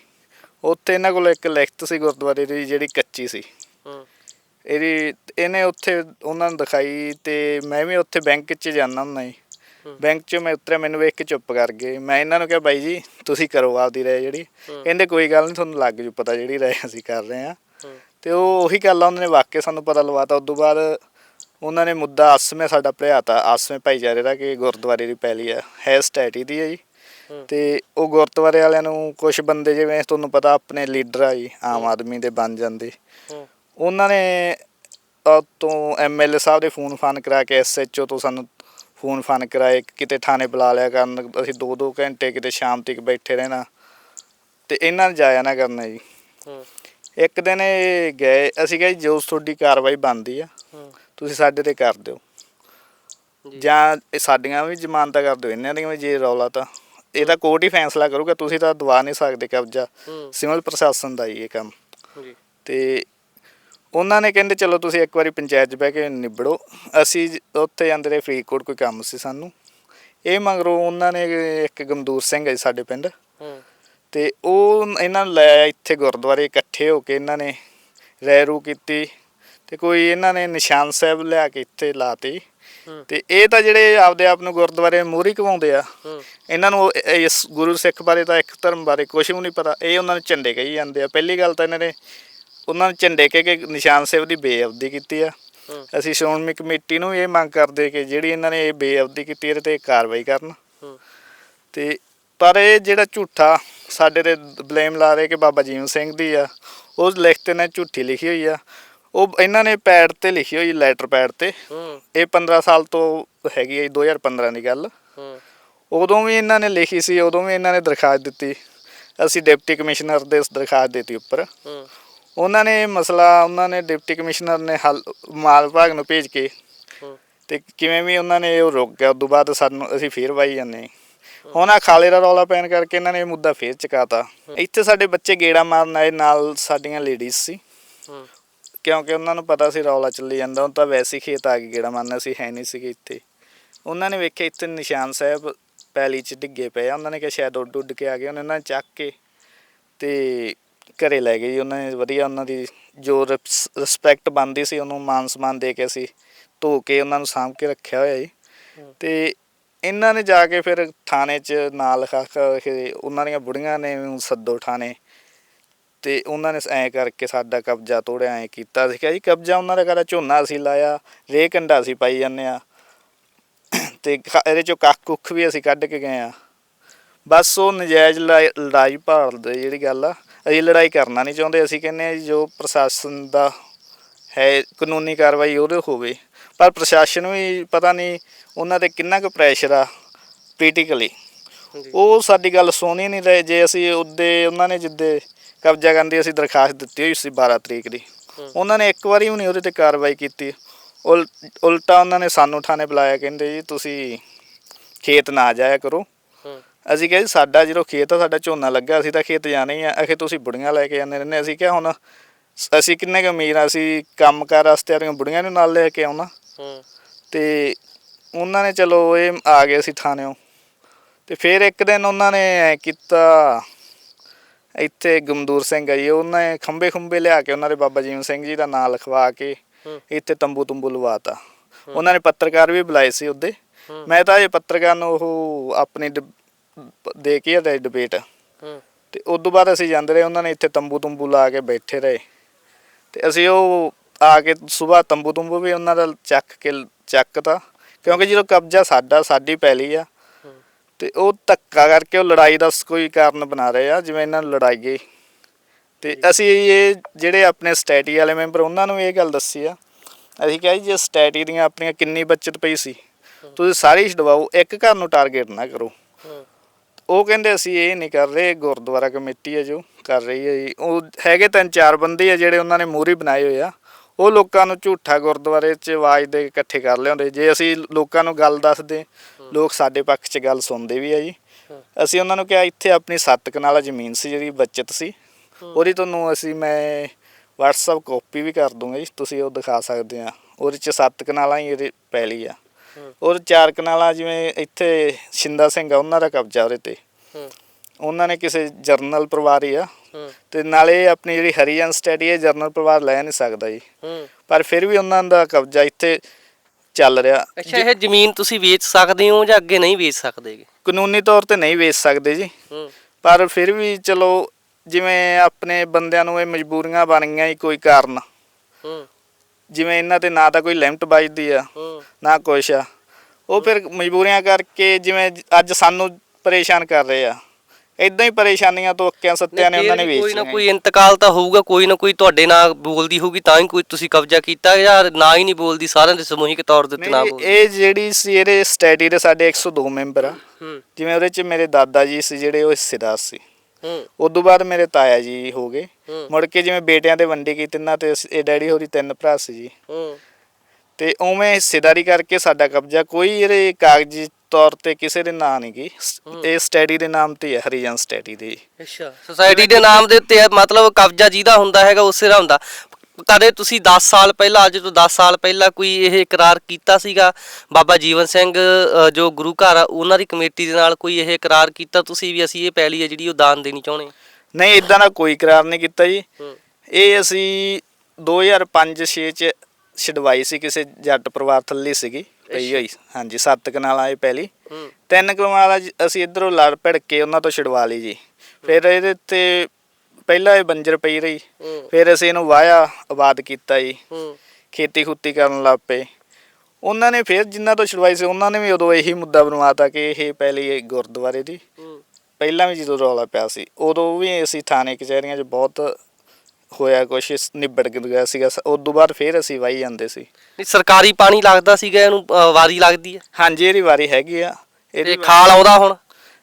ਉੱਥੇ ਇਹਨਾਂ ਕੋਲ ਇੱਕ ਲਿਖਤ ਸੀ ਗੁਰਦੁਆਰੇ ਦੀ ਜਿਹੜੀ ਕੱਚੀ ਸੀ। ਇਹਦੀ ਇਹਨੇ ਉੱਥੇ ਉਹਨਾਂ ਨੂੰ ਦਿਖਾਈ ਤੇ ਮੈਂ ਵੀ ਉੱਥੇ ਬੈਂਕ 'ਚ ਜਾਂਦਾ ਹੁੰਦਾ ਜੀ। ਬੈਂਕ 'ਚ ਮੈਂ ਉਤਰਿਆ ਮੈਨੂੰ ਵੇਖ ਕੇ ਚੁੱਪ ਕਰ ਗਏ। ਮੈਂ ਇਹਨਾਂ ਨੂੰ ਕਿਹਾ ਬਾਈ ਜੀ ਤੁਸੀਂ ਕਰੋ ਆਪਦੀ ਰਾਇ ਜਿਹੜੀ। ਕਹਿੰਦੇ ਕੋਈ ਗੱਲ ਨਹੀਂ ਤੁਹਾਨੂੰ ਲੱਗ ਜੂ ਪਤਾ ਜਿਹੜੀ ਰਾਇ ਅਸੀਂ ਕਰ ਰਹੇ ਆ ਤੇ ਉਹ ਉਹੀ ਗੱਲ ਆ ਉਹਨਾਂ ਨੇ ਵਾਕਿਆ ਸਾਨੂੰ ਪਤਾ ਲਵਾਤਾ। ਉਦੋਂ ਬਾਅਦ ਉਹਨਾਂ ਨੇ ਮੁੱਦਾ ਅਸਮੇ ਸਾਡਾ ਭਰਿਆਤਾ ਅਸਮੇ ਭਾਈਚਾਰੇ ਦਾ ਕਿ ਗੁਰਦੁਆਰੇ ਦੀ ਪੈਲੀ ਆ ਹੈ ਸਟੈਟੀ ਦੀ ਹੈ ਜੀ। ਤੇ ਉਹ ਗੁਰਦੁਆਰੇ ਵਾਲਿਆਂ ਨੂੰ ਕੁਝ ਬੰਦੇ ਜਿਵੇਂ ਤੁਹਾਨੂੰ ਪਤਾ ਆਪਣੇ ਲੀਡਰ ਆ ਜੀ ਆਮ ਆਦਮੀ ਦੇ ਬਣ ਜਾਂਦੇ। ਉਹਨਾਂ ਨੇ ਤੋਂ ਐਮਐਲਏ ਸਾਹਿਬ ਦੇ ਫੋਨ ਫਾਨ ਕਰਾ ਕੇ ਐਸਐਚਓ ਤੋਂ ਸਾਨੂੰ ਫੋਨ ਫਾਨ ਕਰਾਏ ਕਿਤੇ ਥਾਣੇ ਬੁਲਾ ਲਿਆ ਕਰਨ ਅਸੀਂ ਦੋ ਦੋ ਘੰਟੇ ਕਿਤੇ ਸ਼ਾਮ ਤੱਕ ਬੈਠੇ ਰਹਿਣਾ ਤੇ ਇਹਨਾਂ ਨੇ ਜਾਇਆ ਨਾ ਕਰਨਾ ਜੀ। ਇੱਕ ਦਿਨ ਇਹ ਗਏ ਅਸੀਂ ਕਿਹਾ ਜੀ ਜੋ ਤੁਹਾਡੀ ਕਾਰਵਾਈ ਬਣਦੀ ਆ ਤੁਸੀਂ ਸਾਡੇ ਤੇ ਕਰ ਦਿਓ।
ਜੀ।
ਸਾਡੀਆਂ ਵੀ ਜ਼ਮਾਨਤਾਂ ਕਰ ਦਿਓ ਇਹਨਾਂ ਦੀਆਂ ਵੀ ਜੇ ਰੌਲਾ ਤਾਂ। ਇਹ ਤਾਂ ਕੋਰਟ ਹੀ ਫੈਸਲਾ ਕਰੂਗਾ ਤੁਸੀਂ ਤਾਂ ਦਵਾ ਨਹੀਂ ਸਕਦੇ ਕਬਜ਼ਾ। ਸਿਵਲ ਪ੍ਰਸ਼ਾਸਨ ਦਾ ਹੀ ਇਹ ਕੰਮ।
ਜੀ।
ਤੇ ਉਹਨਾਂ ਨੇ ਕਹਿੰਦੇ ਚਲੋ ਤੁਸੀਂ ਇੱਕ ਵਾਰੀ ਪੰਚਾਇਤ 'ਚ ਬਹਿ ਕੇ ਨਿਬੜੋ। ਅਸੀਂ ਉੱਥੇ ਜਾਂਦੇ ਰਹੇ ਫਰੀਦਕੋਟ ਕੋਈ ਕੰਮ ਸੀ ਸਾਨੂੰ। ਇਹ ਮਗਰੋਂ ਉਹਨਾਂ ਨੇ ਇੱਕ ਗਮਦੂਰ ਸਿੰਘ ਹੈ ਸਾਡੇ ਪਿੰਡ। ਤੇ ਉਹ ਇਹਨਾਂ ਨੂੰ ਲੈ ਇੱਥੇ ਗੁਰਦੁਆਰੇ ਇਕੱਠੇ ਹੋ ਕੇ ਇਹਨਾਂ ਨੇ ਰੈ ਰੂ ਕੀਤੀ ਤੇ ਕੋਈ ਇਹਨਾਂ ਨੇ ਨਿਸ਼ਾਨ ਸਾਹਿਬ ਲਿਆ ਕੇ ਇੱਥੇ ਲਾਤੇ। ਤੇ ਇਹ ਤਾਂ ਜਿਹੜੇ ਆਪਦੇ ਆਪ ਨੂੰ ਗੁਰਦੁਆਰੇ ਮੂਹਰੀ ਕਵਾਉਂਦੇ ਆ ਇਹਨਾਂ ਨੂੰ ਇਸ ਗੁਰੂ ਸਿੱਖ ਬਾਰੇ ਤਾਂ ਇੱਕ ਧਰਮ ਬਾਰੇ ਕੁਝ ਵੀ ਨਹੀਂ ਪਤਾ। ਇਹ ਉਹਨਾਂ ਨੂੰ ਝੰਡੇ ਕਹੀ ਜਾਂਦੇ ਆ। ਪਹਿਲੀ ਗੱਲ ਤਾਂ ਇਹਨਾਂ ਨੇ ਉਹਨਾਂ ਨੂੰ ਝੰਡੇ ਕਹਿ ਕੇ ਨਿਸ਼ਾਨ ਸਾਹਿਬ ਦੀ ਬੇਅਬਦੀ ਕੀਤੀ ਆ।
ਹੂੰ।
ਅਸੀਂ ਸ਼੍ਰੋਮਣੀ ਕਮੇਟੀ ਨੂੰ ਇਹ ਮੰਗ ਕਰਦੇ ਕਿ ਜਿਹੜੀ ਇਹਨਾਂ ਨੇ ਇਹ ਬੇਅਬਦੀ ਕੀਤੀ ਇਹਦੇ ਤੇ ਕਾਰਵਾਈ ਕਰਨ।
ਹੂੰ।
ਤੇ ਪਰ ਇਹ ਜਿਹੜਾ ਝੂਠਾ ਸਾਡੇ ਤੇ ਬਲੇਮ ਲਾ ਰਹੇ ਕਿ ਬਾਬਾ ਜੀਵਨ ਸਿੰਘ ਦੀ ਆ ਉਹ ਲਿਖਤ ਨੇ ਝੂਠੀ ਲਿਖੀ ਹੋਈ ਆ। ਉਹ ਇਹਨਾਂ ਨੇ ਪੈਡ ਤੇ ਲਿਖੀ ਹੋਈ ਲੈਟਰ ਪੈਡ ਤੇ।
ਹੂੰ।
ਇਹ 15 ਸਾਲ ਤੋਂ ਹੈਗੀ ਹੈ 2015 ਦੀ ਗੱਲ।
ਹੂੰ।
ਉਦੋਂ ਵੀ ਇਹਨਾਂ ਨੇ ਲਿਖੀ ਸੀ ਉਦੋਂ ਵੀ ਇਹਨਾਂ ਨੇ ਦਰਖਾਸਤ ਦਿੱਤੀ। ਅਸੀਂ ਡਿਪਟੀ ਕਮਿਸ਼ਨਰ ਦੇ ਦਰਖਾਸਤ ਦਿੱਤੀ ਉੱਪਰ।
ਹੂੰ।
ਉਹਨਾਂ ਨੇ ਇਹ ਮਸਲਾ ਉਹਨਾਂ ਨੇ ਡਿਪਟੀ ਕਮਿਸ਼ਨਰ ਨੇ ਹੱਲ ਮਾਲ ਵਿਭਾਗ ਨੂੰ ਭੇਜ ਕੇ ਤੇ ਕਿਵੇਂ ਵੀ ਉਹਨਾਂ ਨੇ ਉਹ ਰੁਕ ਗਿਆ ਉਦੋਂ ਬਾਅਦ ਸਾਨੂੰ ਅਸੀਂ ਫੇਰ ਵਾਈ ਜਾਂਦੇ। ਹੁਣ ਆ ਖਾਲੇ ਦਾ ਰੌਲਾ ਪੈਣ ਕਰਕੇ ਇਹਨਾਂ ਨੇ ਇਹ ਮੁੱਦਾ ਫੇਰ ਚਕਾਤਾ। ਇੱਥੇ ਸਾਡੇ ਬੱਚੇ ਗੇੜਾ ਮਾਰਨ ਆਏ ਨਾਲ ਸਾਡੀਆਂ ਲੇਡੀਜ਼ ਸੀ। ਕਿਉਂਕਿ ਉਹਨਾਂ ਨੂੰ ਪਤਾ ਸੀ ਰੌਲਾ ਚੱਲੀ ਜਾਂਦਾ ਉਹ ਤਾਂ ਵੈਸੇ ਖੇਤ ਆ ਕੇ ਗੇੜਾ ਮਾਰਨਾ ਸੀ ਹੈ ਨਹੀਂ ਸੀਗੇ ਇੱਥੇ। ਉਹਨਾਂ ਨੇ ਵੇਖਿਆ ਇੱਥੇ ਨਿਸ਼ਾਨ ਸਾਹਿਬ ਪੈਲੀ 'ਚ ਡਿੱਗੇ ਪਏ ਆ ਉਹਨਾਂ ਨੇ ਕਿਹਾ ਸ਼ਾਇਦ ਉੱਡ ਉੱਡ ਕੇ ਆ ਗਏ ਉਹਨਾਂ ਨੇ ਚੱਕ ਕੇ ਤੇ ਘਰੇ ਲੈ ਗਏ ਜੀ ਉਹਨਾਂ ਨੇ ਵਧੀਆ ਉਹਨਾਂ ਦੀ ਜੋ ਰਿਸਪੈਕਟ ਬਣਦੀ ਸੀ ਉਹਨੂੰ ਮਾਨ ਸਨਮਾਨ ਦੇ ਕੇ ਅਸੀਂ ਧੋ ਕੇ ਉਹਨਾਂ ਨੂੰ ਸਾਂਭ ਕੇ ਰੱਖਿਆ ਹੋਇਆ ਜੀ। ਤੇ ਇਹਨਾਂ ਨੇ ਜਾ ਕੇ ਫਿਰ ਥਾਣੇ 'ਚ ਨਾਂ ਲਿਖਾ ਕੇ ਉਹਨਾਂ ਦੀਆਂ ਬੁੜੀਆਂ ਨੇ ਸੱਦੋ ਥਾਣੇ। ਤੇ ਉਹਨਾਂ ਨੇ ਐਂ ਕਰਕੇ ਸਾਡਾ ਕਬਜ਼ਾ ਤੋੜਿਆ ਐਂ ਕੀਤਾ। ਸੀ ਜੀ ਕਬਜ਼ਾ ਉਹਨਾਂ ਦਾ ਕਰਾ ਝੋਨਾ ਅਸੀਂ ਲਾਇਆ ਰੇ ਕੰਡਾ ਅਸੀਂ ਪਾਈ ਜਾਂਦੇ ਆ ਤੇ ਇਹਦੇ ਚੋਂ ਕੱਖ ਕੁੱਖ ਵੀ ਅਸੀਂ ਕੱਢ ਕੇ ਗਏ ਆ ਬਸ ਉਹ ਨਜਾਇਜ਼ ਲੜਾਈ ਲੜਾਈ ਭਾਲਦੇ ਜਿਹੜੀ ਗੱਲ ਆ। ਅਸੀਂ ਲੜਾਈ ਕਰਨਾ ਨਹੀਂ ਚਾਹੁੰਦੇ ਅਸੀਂ ਕਹਿੰਦੇ ਆ ਜੀ ਜੋ ਪ੍ਰਸ਼ਾਸਨ ਦਾ ਹੈ ਕਾਨੂੰਨੀ ਕਾਰਵਾਈ ਉਹਦੇ ਹੋਵੇ। ਪਰ ਪ੍ਰਸ਼ਾਸਨ ਵੀ ਪਤਾ ਨਹੀਂ ਉਹਨਾਂ ਤੇ ਕਿੰਨਾ ਕੁ ਪ੍ਰੈਸ਼ਰ ਆ ਪੋਲੀਟੀਕਲੀ ਉਹ ਸਾਡੀ ਗੱਲ ਸੁਣ ਹੀ ਨਹੀਂ ਰਹੇ ਜੇ ਅਸੀਂ ਉਹਦੇ ਉਹਨਾਂ ਨੇ ਜਿੱਦੇ ਕਬਜ਼ਾ ਕਰਨ ਦੀ ਅਸੀਂ ਦਰਖਾਸਤ ਦਿੱਤੀ ਹੋਈ ਸੀ 12 ਤਰੀਕ ਦੀ
ਹੂੰ।
ਉਹਨਾਂ ਨੇ ਇੱਕ ਵਾਰੀ ਵੀ ਨਹੀਂ ਉਹਦੇ ਤੇ ਕਾਰਵਾਈ ਕੀਤੀ। ਉਲ- ਉਲਟਾ ਉਹਨਾਂ ਨੇ ਸਾਨੂੰ ਥਾਣੇ ਬੁਲਾਇਆ ਕਹਿੰਦੇ ਜੀ ਤੁਸੀਂ ਖੇਤ ਨਾ ਜਾਇਆ ਕਰੋ।
ਹੂੰ
ਅਸੀਂ ਕਿਹਾ ਜੀ ਸਾਡਾ ਜਦੋਂ ਖੇਤ ਆ ਸਾਡਾ ਝੋਨਾ ਲੱਗਾ ਅਸੀਂ ਤਾਂ ਖੇਤ ਜਾਣਾ ਹੀ ਆ। ਅਖੇ ਤੁਸੀਂ ਬੁੜੀਆਂ ਲੈ ਕੇ ਜਾਂਦੇ ਰਹਿੰਦੇ ਅਸੀਂ ਕਿਹਾ ਹੁਣ ਅਸੀਂ ਕਿੰਨੇ ਕੁ ਅਮੀਰ ਆ ਅਸੀਂ ਕੰਮਕਾਰ ਵਾਸਤੇ ਆਪਣੀਆਂ ਬੁੜੀਆਂ ਨੂੰ ਨਾਲ ਲੈ ਕੇ ਆਉਣਾ।
ਹੂੰ।
ਤੇ ਉਹਨਾਂ ਨੇ ਚਲੋ ਇਹ ਆ ਗਏ ਸੀ ਥਾਣਿਓਂ। ਤੇ ਫਿਰ ਇੱਕ ਦਿਨ ਉਹਨਾਂ ਨੇ ਐਂ ਕੀਤਾ ਇੱਥੇ ਗਮਦੂਰ ਸਿੰਘ ਆ ਜੀ ਉਹਨਾਂ ਨੇ ਖੰਬੇ ਖੰਬੇ ਲਿਆ ਕੇ ਉਹਨਾਂ ਦੇ ਬਾਬਾ ਜੀਵਨ ਸਿੰਘ ਜੀ ਦਾ ਨਾਂ ਲਿਖਵਾ ਕੇ
ਹੂੰ।
ਇੱਥੇ ਤੰਬੂ ਤੁੰਬੂ ਲਵਾਤਾ। ਉਹਨਾਂ ਨੇ ਪੱਤਰਕਾਰ ਵੀ ਬੁਲਾਏ ਸੀ ਉਹਦੇ। ਮੈਂ ਤਾਂ ਇਹ ਪੱਤਰਕਾਰ ਨੂੰ ਉਹ ਆਪਣੀ ਡਿਬ- ਦੇ ਕੇ ਆ ਡਿਬੇਟ
ਹੂੰ।
ਤੇ ਉਸ ਤੋਂ ਬਾਅਦ ਅਸੀਂ ਜਾਂਦੇ ਰਹੇ ਉਹਨਾਂ ਨੇ ਇੱਥੇ ਤੰਬੂ ਤੁੰਬੂ ਲਾ ਕੇ ਬੈਠੇ ਰਹੇ। ਤੇ ਅਸੀਂ ਉਹ ਆ ਕੇ ਸਵੇਰ ਤੰਬੂ ਤੁੰਬੂ ਵੀ ਉਹਨਾਂ ਦਾ ਚੱਕ ਕੇ ਚੱਕਤਾ ਕਿਉਂਕਿ ਜਦੋਂ ਕਬਜ਼ਾ ਸਾਡਾ ਸਾਡੀ ਪੈਲੀ ਆ। ਤੇ ਉਹ ਧੱਕਾ ਕਰਕੇ ਉਹ ਲੜਾਈ ਦਾ ਕੋਈ ਕਾਰਨ ਬਣਾ ਰਹੇ ਆ ਜਿਵੇਂ ਇਹਨਾਂ ਨੂੰ ਲੜਾਈਏ ਤੇ ਅਸੀਂ ਇਹ ਜਿਹੜੇ ਆਪਣੇ ਸਟੈਟੀ ਵਾਲੇ ਮੈਂਬਰ ਉਹਨਾਂ ਨੂੰ ਇਹ ਗੱਲ ਦੱਸੀ ਆ। ਅਸੀਂ ਕਿਹਾ ਜੀ ਜੇ ਸਟੈਟੀ ਦੀਆਂ ਆਪਣੀਆਂ ਕਿੰਨੀ ਬਚਤ ਪਈ ਸੀ ਤੁਸੀਂ ਸਾਰੀ ਛਡਵਾਓ ਇੱਕ ਘਰ ਨੂੰ ਟਾਰਗੇਟ ਨਾ ਕਰੋ। ਉਹ ਕਹਿੰਦੇ ਅਸੀਂ ਇਹ ਨਹੀਂ ਕਰ ਰਹੇ ਗੁਰਦੁਆਰਾ ਕਮੇਟੀ ਹੈ ਜੋ ਕਰ ਰਹੀ ਹੈ ਜੀ। ਉਹ ਹੈਗੇ ਤਿੰਨ ਚਾਰ ਬੰਦੇ ਆ ਜਿਹੜੇ ਉਹਨਾਂ ਨੇ ਮੂਹਰੀ ਬਣਾਏ ਹੋਏ ਆ। ਉਹ ਲੋਕਾਂ ਨੂੰ ਝੂਠਾ ਗੁਰਦੁਆਰੇ 'ਚ ਆਵਾਜ਼ ਦੇ ਇਕੱਠੇ ਕਰ ਲਿਆਉਂਦੇ। ਜੇ ਅਸੀਂ ਲੋਕਾਂ ਨੂੰ ਗੱਲ ਦੱਸਦੇ ਲੋਕ ਸਾਡੇ ਪੱਖ 'ਚ ਗੱਲ ਸੁਣਦੇ ਵੀ ਆ ਜੀ। ਅਸੀਂ ਉਹਨਾਂ ਨੂੰ ਕਿਹਾ ਇੱਥੇ ਆਪਣੀ ਸੱਤ ਕਨਾਲਾ ਜ਼ਮੀਨ ਸੀ ਜਿਹੜੀ ਬਚਤ ਸੀ। ਉਹਦੀ ਤੁਹਾਨੂੰ ਅਸੀਂ ਮੈਂ WhatsApp ਕਾਪੀ ਵੀ ਕਰ ਦੂੰਗਾ ਜੀ ਤੁਸੀਂ ਉਹ ਦਿਖਾ ਸਕਦੇ ਆ। ਉਹਦੇ 'ਚ ਸੱਤ ਕਨਾਲਾਂ ਹੀ ਇਹਦੇ ਪੈਲੀ ਆ। ਔਰ ਚਾਰ ਕਨਾਲਾਂ ਜਿਵੇਂ ਇੱਥੇ ਸ਼ਿੰਦਾ ਸਿੰਘ ਆ ਉਹਨਾਂ ਦਾ ਕਬਜ਼ਾ ਉਹਦੇ ਤੇ। ਉਹਨਾਂ ਨੇ ਕਿਸੇ ਜਰਨਲ ਪਰਿਵਾਰ ਹੀ ਆ।
ਹੂੰ।
ਤੇ ਨਾਲੇ ਆਪਣੀ ਜਿਹੜੀ ਹਰੀਜਨ ਸਟੱਡੀ ਹੈ ਜਰਨਲ ਪਰਿਵਾਰ ਲੈ ਨਹੀਂ ਸਕਦਾ ਜੀ।
ਹੂੰ।
ਪਰ ਫਿਰ ਵੀ ਉਹਨਾਂ ਦਾ ਕਬਜ਼ਾ ਇੱਥੇ ਚੱਲ ਰਿਹਾ।
ਅੱਛਾ ਇਹ ਜ਼ਮੀਨ ਤੁਸੀਂ ਵੇਚ ਸਕਦੇ ਹੋ ਜਾਂ ਅੱਗੇ ਨਹੀਂ ਵੇਚ ਸਕਦੇਗੇ
ਕਾਨੂੰਨੀ ਤੌਰ ਤੇ ਨਹੀਂ ਵੇਚ ਸਕਦੇ ਜੀ।
ਹੂੰ।
ਪਰ ਫਿਰ ਵੀ ਚਲੋ ਜਿਵੇਂ ਆਪਣੇ ਬੰਦਿਆਂ ਨੂੰ ਇਹ ਮਜਬੂਰੀਆਂ ਬਣ ਗਈਆਂ ਜੀ ਕੋਈ ਕਾਰਨ।
ਹੂੰ।
ਜਿਵੇਂ ਇਹਨਾਂ ਤੇ ਨਾ ਤਾਂ ਕੋਈ ਲਿਮਟ ਵੱਜਦੀ ਆ
ਹੂੰ।
ਨਾ ਕੁਛ ਆ। ਉਹ ਫਿਰ ਮਜਬੂਰੀਆਂ ਕਰਕੇ ਜਿਵੇਂ ਅੱਜ ਸਾਨੂੰ ਪਰੇਸ਼ਾਨ ਕਰ ਰਹੇ ਆ। ਇਦਾਂ ਹੀ ਪਰੇਸ਼ਾਨੀਆਂ ਤੋਂ ਅੱਕਿਆਂ ਸੱਤਿਆਂ ਨੇ ਉਹਨਾਂ ਨੇ ਵੇਚ
ਕੋਈ ਨਾ ਕੋਈ ਇੰਤਕਾਲ ਤਾਂ ਹੋਊਗਾ ਕੋਈ ਨਾ ਕੋਈ ਤੁਹਾਡੇ ਨਾਲ ਬੋਲਦੀ ਹੋਊਗੀ ਤਾਂ ਹੀ ਕੋਈ ਤੁਸੀਂ ਕਬਜ਼ਾ ਕੀਤਾ ਜਾਂ ਨਾ ਹੀ ਨਹੀਂ ਬੋਲਦੀ ਸਾਰਿਆਂ ਦੇ ਸਮੂਹਿਕ ਤੌਰ ਦੇ ਉੱਤੇ ਨਾ ਬੋਲਦੀ?
ਇਹ ਜਿਹੜੀ ਸੀ ਇਹਦੇ ਸਟੈਡੀ ਦੇ ਸਾਡੇ 102 ਮੈਂਬਰ ਆ। ਜਿਵੇਂ ਉਹਦੇ ਚ ਮੇਰੇ ਦਾਦਾ ਜੀ ਸੀ ਜਿਹੜੇ ਉਹ ਹਿੱਸੇਦਾਰ ਸੀ।
ਹੂੰ।
ਉਦੋਂ ਬਾਅਦ ਮੇਰੇ ਤਾਇਆ ਜੀ ਹੋ ਗਏ। ਮੁੜ ਕੇ ਜਿਵੇਂ ਬੇਟਿਆਂ ਦੇ ਵੰਡੀ ਗਈ ਤਿੰਨਾਂ ਤੇ ਇਹ ਡੈਡੀ ਹੋਰੀ ਤਿੰਨ ਭਰਾ ਸੀ ਜੀ।
ਹੂੰ।
ਤੇ ਉਵੇਂ ਹਿੱਸੇਦਾਰੀ ਕਰਕੇ ਸਾਡਾ ਕਬਜ਼ਾ ਕੋਈ ਇਹਦੇ ਕਾਗਜ਼ੀ ਤੌਰ ਤੇ ਕਿਸੇ ਦੇ ਨਾਂ ਨਹੀਂ ਗਈ ਇਹ ਸਟੈਡੀ ਦੇ ਨਾਮ ਤੇ ਹੈ ਹਰੀਜਨ ਸਟੈਡੀ ਦੇ।
ਅੱਛਾ ਸੁਸਾਇਟੀ ਦੇ ਨਾਮ ਦੇ ਉੱਤੇ ਹੈ, ਮਤਲਬ ਕਬਜ਼ਾ ਜਿਹਦਾ ਹੁੰਦਾ ਹੈਗਾ ਉਸੇ ਦਾ ਹੁੰਦਾ। ਕਦੇ ਤੁਸੀਂ 10 ਸਾਲ ਪਹਿਲਾਂ ਅੱਜ ਤੋਂ 10 ਸਾਲ ਪਹਿਲਾਂ ਕੋਈ ਇਹ ਇਕਰਾਰ ਕੀਤਾ ਸੀਗਾ? ਬਾਬਾ ਜੀਵਨ ਸਿੰਘ ਅ, ਜੋ ਗੁਰੂ ਘਰ ਆ ਉਹਨਾਂ ਦੀ ਕਮੇਟੀ ਦੇ ਨਾਲ ਕੋਈ ਇਹ ਇਕਰਾਰ ਕੀਤਾ? ਤੁਸੀਂ ਵੀ ਅਸੀਂ ਇਹ ਪੈਲੀ ਹੈ ਜਿਹੜੀ ਉਹ ਦਾਨ ਦੇਣੀ ਚਾਹੁੰਦੇ
ਨਹੀਂ ਇਦਾਂ ਦਾ ਕੋਈ ਇਕਰਾਰ ਨਹੀਂ ਕੀਤਾ ਜੀ।
ਹੂੰ।
ਇਹ ਅਸੀਂ 2005-6 ਚ ਛਡਵਾਈ ਸੀ ਕਿਸੇ ਜੱਟ ਪਰਿਵਾਰ ਥੱਲੇ ਸੀਗੀ। ਪਈ ਹੋਈ ਹਾਂਜੀ ਸੱਤ ਕਨਾਲਾਂ ਇਹ ਪਹਿਲੀ।
ਹੂੰ।
ਤਿੰਨ ਕਨਾਲਾਂ ਜ- ਅਸੀਂ ਇਧਰੋਂ ਲੜ ਭਿੜ ਕੇ ਉਹਨਾਂ ਤੋਂ ਛਡਵਾ ਲਈ ਜੀ। ਫਿਰ ਇਹਦੇ ਤੇ ਪਹਿਲਾਂ ਇਹ ਬੰਜਰ ਪਈ ਰਹੀ।
ਹੂੰ।
ਫਿਰ ਅਸੀਂ ਇਹਨੂੰ ਵਾਇਆ ਆਬਾਦ ਕੀਤਾ ਜੀ।
ਹੂੰ।
ਖੇਤੀ ਖੁੱਤੀ ਕਰਨ ਲੱਗ ਪਏ। ਉਹਨਾਂ ਨੇ ਫਿਰ ਜਿਨ੍ਹਾਂ ਤੋਂ ਛਡਵਾਈ ਸੀ ਉਹਨਾਂ ਨੇ ਵੀ ਉਦੋਂ ਇਹੀ ਮੁੱਦਾ ਬਣਵਾਤਾ ਕਿ ਇਹ ਪਹਿਲੀ ਇਹ ਗੁਰਦੁਆਰੇ ਦੀ।
ਹੂੰ।
ਪਹਿਲਾਂ ਵੀ ਜਦੋਂ ਰੌਲਾ ਪਿਆ ਸੀ ਉਦੋਂ ਵੀ ਅਸੀਂ ਥਾਣੇ ਕਚਹਿਰੀਆਂ 'ਚ ਬਹੁਤ ਹੋਇਆ ਕੁਛ ਇਸ ਨਿਬੜ ਗਿਆ ਸੀਗਾ ਉਸ ਤੋਂ ਬਾਅਦ ਫਿਰ ਅਸੀਂ ਵਾਈ ਜਾਂਦੇ ਸੀ।
ਨਹੀਂ ਸਰਕਾਰੀ ਪਾਣੀ ਲੱਗਦਾ ਸੀਗਾ ਇਹਨੂੰ ਅ, ਵਾਰੀ ਲੱਗਦੀ ਹੈ?
ਹਾਂਜੀ ਇਹਦੀ ਵਾਰੀ ਹੈਗੀ ਆ। ਇਹਦੀ
ਤੇ ਖਾਲ ਆਉਂਦਾ ਹੁਣ?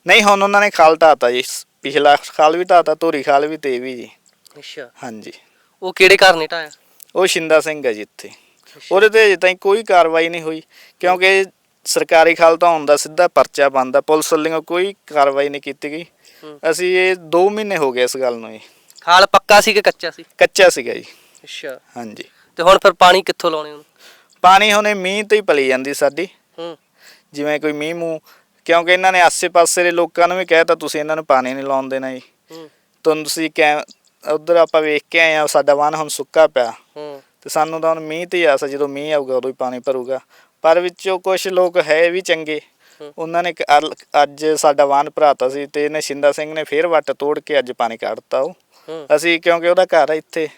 ਨਹੀਂ ਹੁਣ ਉਹਨਾਂ ਨੇ ਖਾਲ ਢਾਤਾ ਜੀ ਪਿਛਲਾ ਖਾਲ ਵੀ ਢਾਤਾ ਧੋਰੀ ਖਾਲ ਵੀ ਤੇ ਇਹ ਵੀ ਜੀ।
ਅੱਛਾ।
ਹਾਂਜੀ।
ਉਹ ਕਿਹੜੇ ਘਰ ਨੇ ਢਾਇਆ?
ਉਹ ਸ਼ਿੰਦਾ ਸਿੰਘ ਹੈ ਜੀ ਇੱਥੇ। ਉਹਦੇ ਤੇ ਅਜੇ ਤਾਈਂ ਕੋਈ ਕਾਰਵਾਈ ਨਹੀਂ ਹੋਈ ਕਿਉਂਕਿ ਸਰਕਾਰੀ ਖਾਲ ਤਾਂ ਹੁੰਦਾ ਸਿੱਧਾ ਪਰਚਾ ਬੰਦਾ ਪੁਲਿਸ ਵੱਲੋਂ ਕੋਈ ਕਾਰਵਾਈ ਨਹੀਂ ਕੀਤੀ ਗਈ।
ਹੂੰ।
ਅਸੀਂ ਇਹ 2 ਮਹੀਨੇ ਹੋ ਗਏ ਇਸ ਗੱਲ ਨੂੰ ਜੀ।
ਖਾਲ ਪੱਕਾ ਸੀ ਕਿ ਕੱਚਾ ਸੀ?
ਕੱਚਾ ਸੀਗਾ ਜੀ।
ਅੱਛਾ।
ਹਾਂਜੀ।
ਤੇ ਹੁਣ ਫਿਰ ਪਾਣੀ ਕਿੱਥੋਂ ਲਾਉਣੇ ਉਹਨੂੰ?
ਪਾਣੀ ਹੁਣੇ ਮੀਂਹ ਤੇ ਹੀ ਪਲੀ ਜਾਂਦੀ ਸਾਡੀ।
ਹੂੰ।
ਜਿਵੇਂ ਕੋਈ ਮੀਂਹ ਮੂੰਹ ਕਿਉਂਕਿ ਇਹਨਾਂ ਨੇ ਆਸੇ-ਪਾਸੇ ਦੇ ਲੋਕਾਂ ਨੂੰ ਵੀ ਕਹਿਤਾ ਤੁਸੀਂ ਇਹਨਾਂ ਨੂੰ ਪਾਣੀ ਨਹੀਂ ਲਾਉਣ ਦੇਣਾ ਜੀ।
ਹੂੰ।
ਤੁਹਾਨੂੰ ਤੁਸੀਂ ਕੈ ਉਧਰ ਆਪਾਂ ਵੇਖ ਕੇ ਆਏ ਆ ਸਾਡਾ ਵਾਹਨ ਹੁਣ ਸੁੱਕਾ ਪਿਆ।
ਹੂੰ।
ਤੇ ਸਾਨੂੰ ਤਾਂ ਹੁਣ ਮੀਂਹ ਤੇ ਆਸ ਜਦੋਂ ਮੀਂਹ ਆਊਗਾ ਉਦੋਂ ਹੀ ਪਾਣੀ ਭਰੂਗਾ। ਪਰ ਵਿੱਚੋਂ ਕੁਝ ਲੋਕ ਹੈ ਵੀ ਚੰਗੇ। ਉਹਨਾਂ ਨੇ ਅਲ- ਅੱਜ ਸਾਡਾ ਵਾਹਨ ਭਰਾਤਾ ਸੀ ਤੇ ਇਹਨੇ ਸ਼ਿੰਦਾ ਸਿੰਘ ਨੇ ਫੇਰ ਵੱਟ ਤੋੜ ਕੇ ਅੱਜ ਪਾਣੀ ਕੱਢਤਾ ਉਹ। ਅਸੀਂ ਕਿਉਂਕਿ ਉਹਦਾ ਘਰ ਆ ਇੱਥੇ।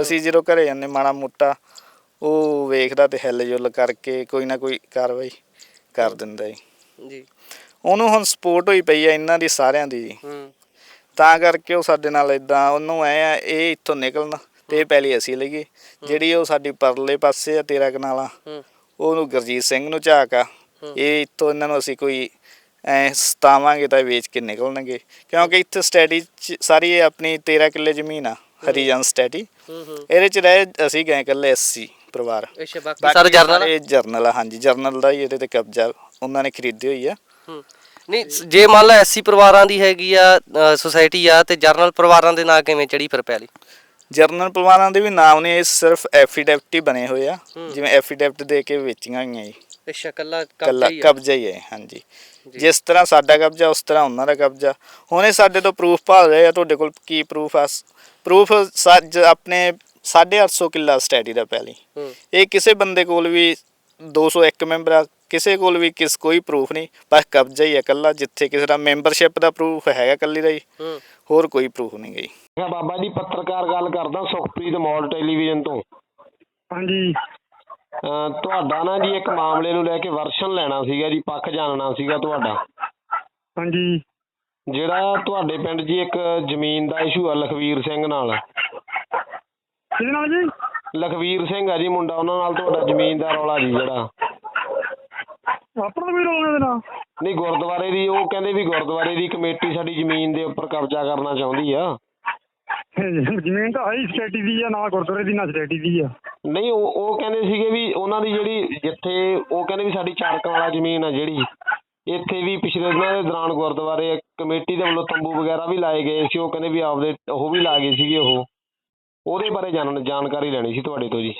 ਅਸੀਂ ਜਦੋਂ ਘਰੇ ਜਾਂਦੇ ਮਾੜਾ ਮੋਟਾ ਉਹ ਵੇਖਦਾ ਤੇ ਹਿੱਲ ਜੁਲ ਕਰਕੇ ਕੋਈ ਨਾ ਕੋਈ ਕਾਰਵਾਈ ਕਰ ਦਿੰਦਾ ਜੀ।
ਜੀ।
ਉਹਨੂੰ ਹੁਣ ਸਪੋਰਟ ਹੋਈ ਪਈ ਆ ਇਹਨਾਂ ਦੀ ਸਾਰਿਆਂ ਦੀ ਜੀ।
ਹੂੰ।
ਤਾਂ ਕਰਕੇ ਉਹ ਸਾਡੇ ਨਾਲ ਇਦਾਂ ਉਹਨੂੰ ਐ ਆ ਇਹ ਇੱਥੋਂ ਨਿਕਲਣ ਤੇ ਇਹ ਪਹਿਲੀ ਅਸੀਂ ਲਈਏ ਜਿਹੜੀ ਉਹ ਸਾਡੀ ਪਰਲੇ ਪਾਸੇ ਆ ਤੇਰਾ ਕਨਾਲਾ
ਹੂੰ।
ਉਹਨੂੰ ਗੁਰਜੀਤ ਸਿੰਘ ਨੂੰ ਝਾਕ ਆ। ਇਹ ਇੱਥੋਂ ਇਹਨਾਂ ਨੂੰ ਅਸੀਂ ਕੋਈ ਐ ਸਤਾਵਾਂਗੇ ਤਾਂ ਵੇਚ ਕੇ ਨਿਕਲਣਗੇ। ਕਿਉਂਕਿ ਇੱਥੇ ਸਟੈਡੀ ਚ ਸਾਰੀ ਇਹ ਆਪਣੀ 13 ਕਿੱਲੇ ਜ਼ਮੀਨ ਆ ਹਰੀਜਨ ਸਟੈਡੀ ਇਹਦੇ ਚ ਰਹੇ ਅਸੀਂ ਗਏ ਇਕੱਲੇ 80 ਪਰਿਵਾਰ।
ਅੱਛਾ ਬਾਕੀ ਸਾਰੇ ਜਰਨਲ
ਇਹ ਜਰਨਲ ਆ ਹਾਂਜੀ ਜਰਨਲ ਦਾ ਹੀ ਇਹਦੇ ਤੇ ਕਬਜ਼ਾ ਉਹਨਾਂ ਨੇ ਖਰੀਦੀ ਹੋਈ ਆ।
ਨਹੀਂ ਜੇ ਮੰਨ ਲਾ ਐਸਸੀ ਪਰਿਵਾਰਾਂ ਦੀ ਹੈਗੀ ਆ ਸੁਸਾਇਟੀ ਆ ਤੇ ਜਰਨਲ ਪਰਿਵਾਰਾਂ ਦੇ ਨਾਂ ਕਿਵੇਂ ਚੜੀ ਫਿਰ ਪੈਲੀ
ਜਰਨਲ ਪਰਿਵਾਰਾਂ ਦੇ ਵੀ ਨਾਮ ਨੇ ਇਹ ਸਿਰਫ ਐਫੀਡੈਵਿਟ ਹੀ ਬਣੇ ਹੋਏ ਆ। ਜਿਵੇਂ ਐਫੀਡੈਵਿਟ ਦੇ ਕੇ ਵੇਚੀਆਂ ਹੋਈਆਂ ਜੀ।
ਅੱਛਾ ਕੱਲਾ
ਕੱਲਾ
ਕਬਜ਼ਾ ਹੀ ਆ।
ਕਬਜ਼ਾ ਹੀ ਹੈ ਹਾਂਜੀ।
ਜੀ।
ਜਿਸ ਤਰ੍ਹਾਂ ਸਾਡਾ ਕਬਜ਼ਾ ਉਸ ਤਰ੍ਹਾਂ ਉਹਨਾਂ ਦਾ ਕਬਜ਼ਾ। ਹੁਣੇ ਸਾਡੇ ਤੋਂ ਪ੍ਰੂਫ ਭਾਲ ਰਹੇ ਆ ਤੁਹਾਡੇ ਕੋਲ ਕੀ ਪ੍ਰੂਫ ਆ? ਪ੍ਰੂਫ ਆਪਣੇ 850 ਕਿੱਲਾ ਸਟੈਡੀ ਦਾ ਪਹਿਲੀ।
ਹੂੰ।
ਇਹ ਕਿਸੇ ਬੰਦੇ ਕੋਲ ਵੀ 201 ਮੈਂਬਰ ਆ ਕਿਸੇ ਕੋਲ ਵੀ ਕਿਸ ਕੋਈ ਪ੍ਰੂਫ ਨਹੀਂ। ਬਸ ਕਬਜ਼ਾ ਹੀ ਹੈ ਇਕੱਲਾ ਜਿੱਥੇ ਕਿਸੇ ਦਾ ਮੈਂਬਰਸ਼ਿਪ ਦਾ ਪ੍ਰੂਫ ਹੈਗਾ ਇਕੱਲੀ ਦਾ ਹੀ।
ਹੂੰ।
ਹੋਰ ਕੋਈ ਪ੍ਰੂਫ ਨਹੀਂ ਗਈ।
ਮੈਂ ਬਾਬਾ ਜੀ ਪੱਤਰਕਾਰ ਗੱਲ ਕਰਦਾ ਸੁਖਪ੍ਰੀਤ ਮੌਲ ਟੈਲੀਵਿਜ਼ਨ ਤੋਂ।
ਹਾਂਜੀ।
ਤੁਹਾਡਾ ਨਾ ਜੀ ਇੱਕ ਮਾਮਲੇ ਨੂੰ ਲੈ ਕੇ ਵਰਸ਼ਨ ਲੈਣਾ ਸੀਗਾ ਜੀ ਪੱਖ ਜਾਣਨਾ ਸੀਗਾ ਤੁਹਾਡਾ।
ਹਾਂਜੀ।
ਜਿਹੜਾ ਤੁਹਾਡੇ ਪਿੰਡ ਜੀ ਇੱਕ ਜ਼ਮੀਨ ਦਾ ਇਸ਼ੂ ਆ ਲਖਵੀਰ ਸਿੰਘ ਨਾਲ।
ਕਿਹਦੇ ਨਾਲ ਜੀ?
ਲਖਵੀਰ ਸਿੰਘ ਆ ਜੀ ਮੁੰਡਾ ਉਹਨਾਂ ਨਾਲ ਤੁਹਾਡਾ ਜ਼ਮੀਨ ਦਾ ਰੌਲਾ ਜੀ ਜਿਹੜਾ।
ਆਪਣਾ ਵੀ ਰੋਣਾ ਦੇ ਨਾਲ?
ਨਹੀਂ ਗੁਰਦੁਆਰੇ ਦੀ ਉਹ ਕਹਿੰਦੇ ਵੀ ਗੁਰਦੁਆਰੇ ਦੀ ਕਮੇਟੀ ਸਾਡੀ ਜ਼ਮੀਨ ਦੇ ਉੱਪਰ ਕਬਜ਼ਾ ਕਰਨਾ ਚਾਹੁੰਦੀ ਆ।
ਜ਼ਮੀਨ ਤਾਂ ਹਾਈ ਸਟੇਟੀ ਦੀ ਆ ਨਾ ਗੁਰਦੁਆਰੇ ਦੀ ਨਾ ਸਟੇਟੀ ਦੀ ਆ।
ਨਹੀਂ ਉਹ ਉਹ ਕਹਿੰਦੇ ਸੀਗੇ ਵੀ ਉਹਨਾਂ ਦੀ ਜਿਹੜੀ ਜਿੱਥੇ ਉਹ ਕਹਿੰਦੇ ਵੀ ਸਾਡੀ ਚਾਰਕਾਂ ਵਾਲਾ ਜ਼ਮੀਨ ਆ ਜਿਹੜੀ ਇੱਥੇ ਵੀ ਪਿਛਲੇ ਦਿਨਾਂ ਦੇ ਦੌਰਾਨ ਗੁਰਦੁਆਰੇ ਕਮੇਟੀ ਦੇ ਵੱਲੋਂ ਤੰਬੂ ਵਗੈਰਾ ਵੀ ਲਾਏ ਗਏ ਸੀ ਉਹ ਕਹਿੰਦੇ ਵੀ ਆਪਦੇ ਉਹ ਵੀ ਲਾ ਗਏ ਸੀਗੇ ਉਹ। ਉਹਦੇ ਬਾਰੇ ਜਾਣਨ ਜਾਣਕਾਰੀ ਲੈਣੀ ਸੀ ਤੁਹਾਡੇ ਤੋਂ ਜੀ।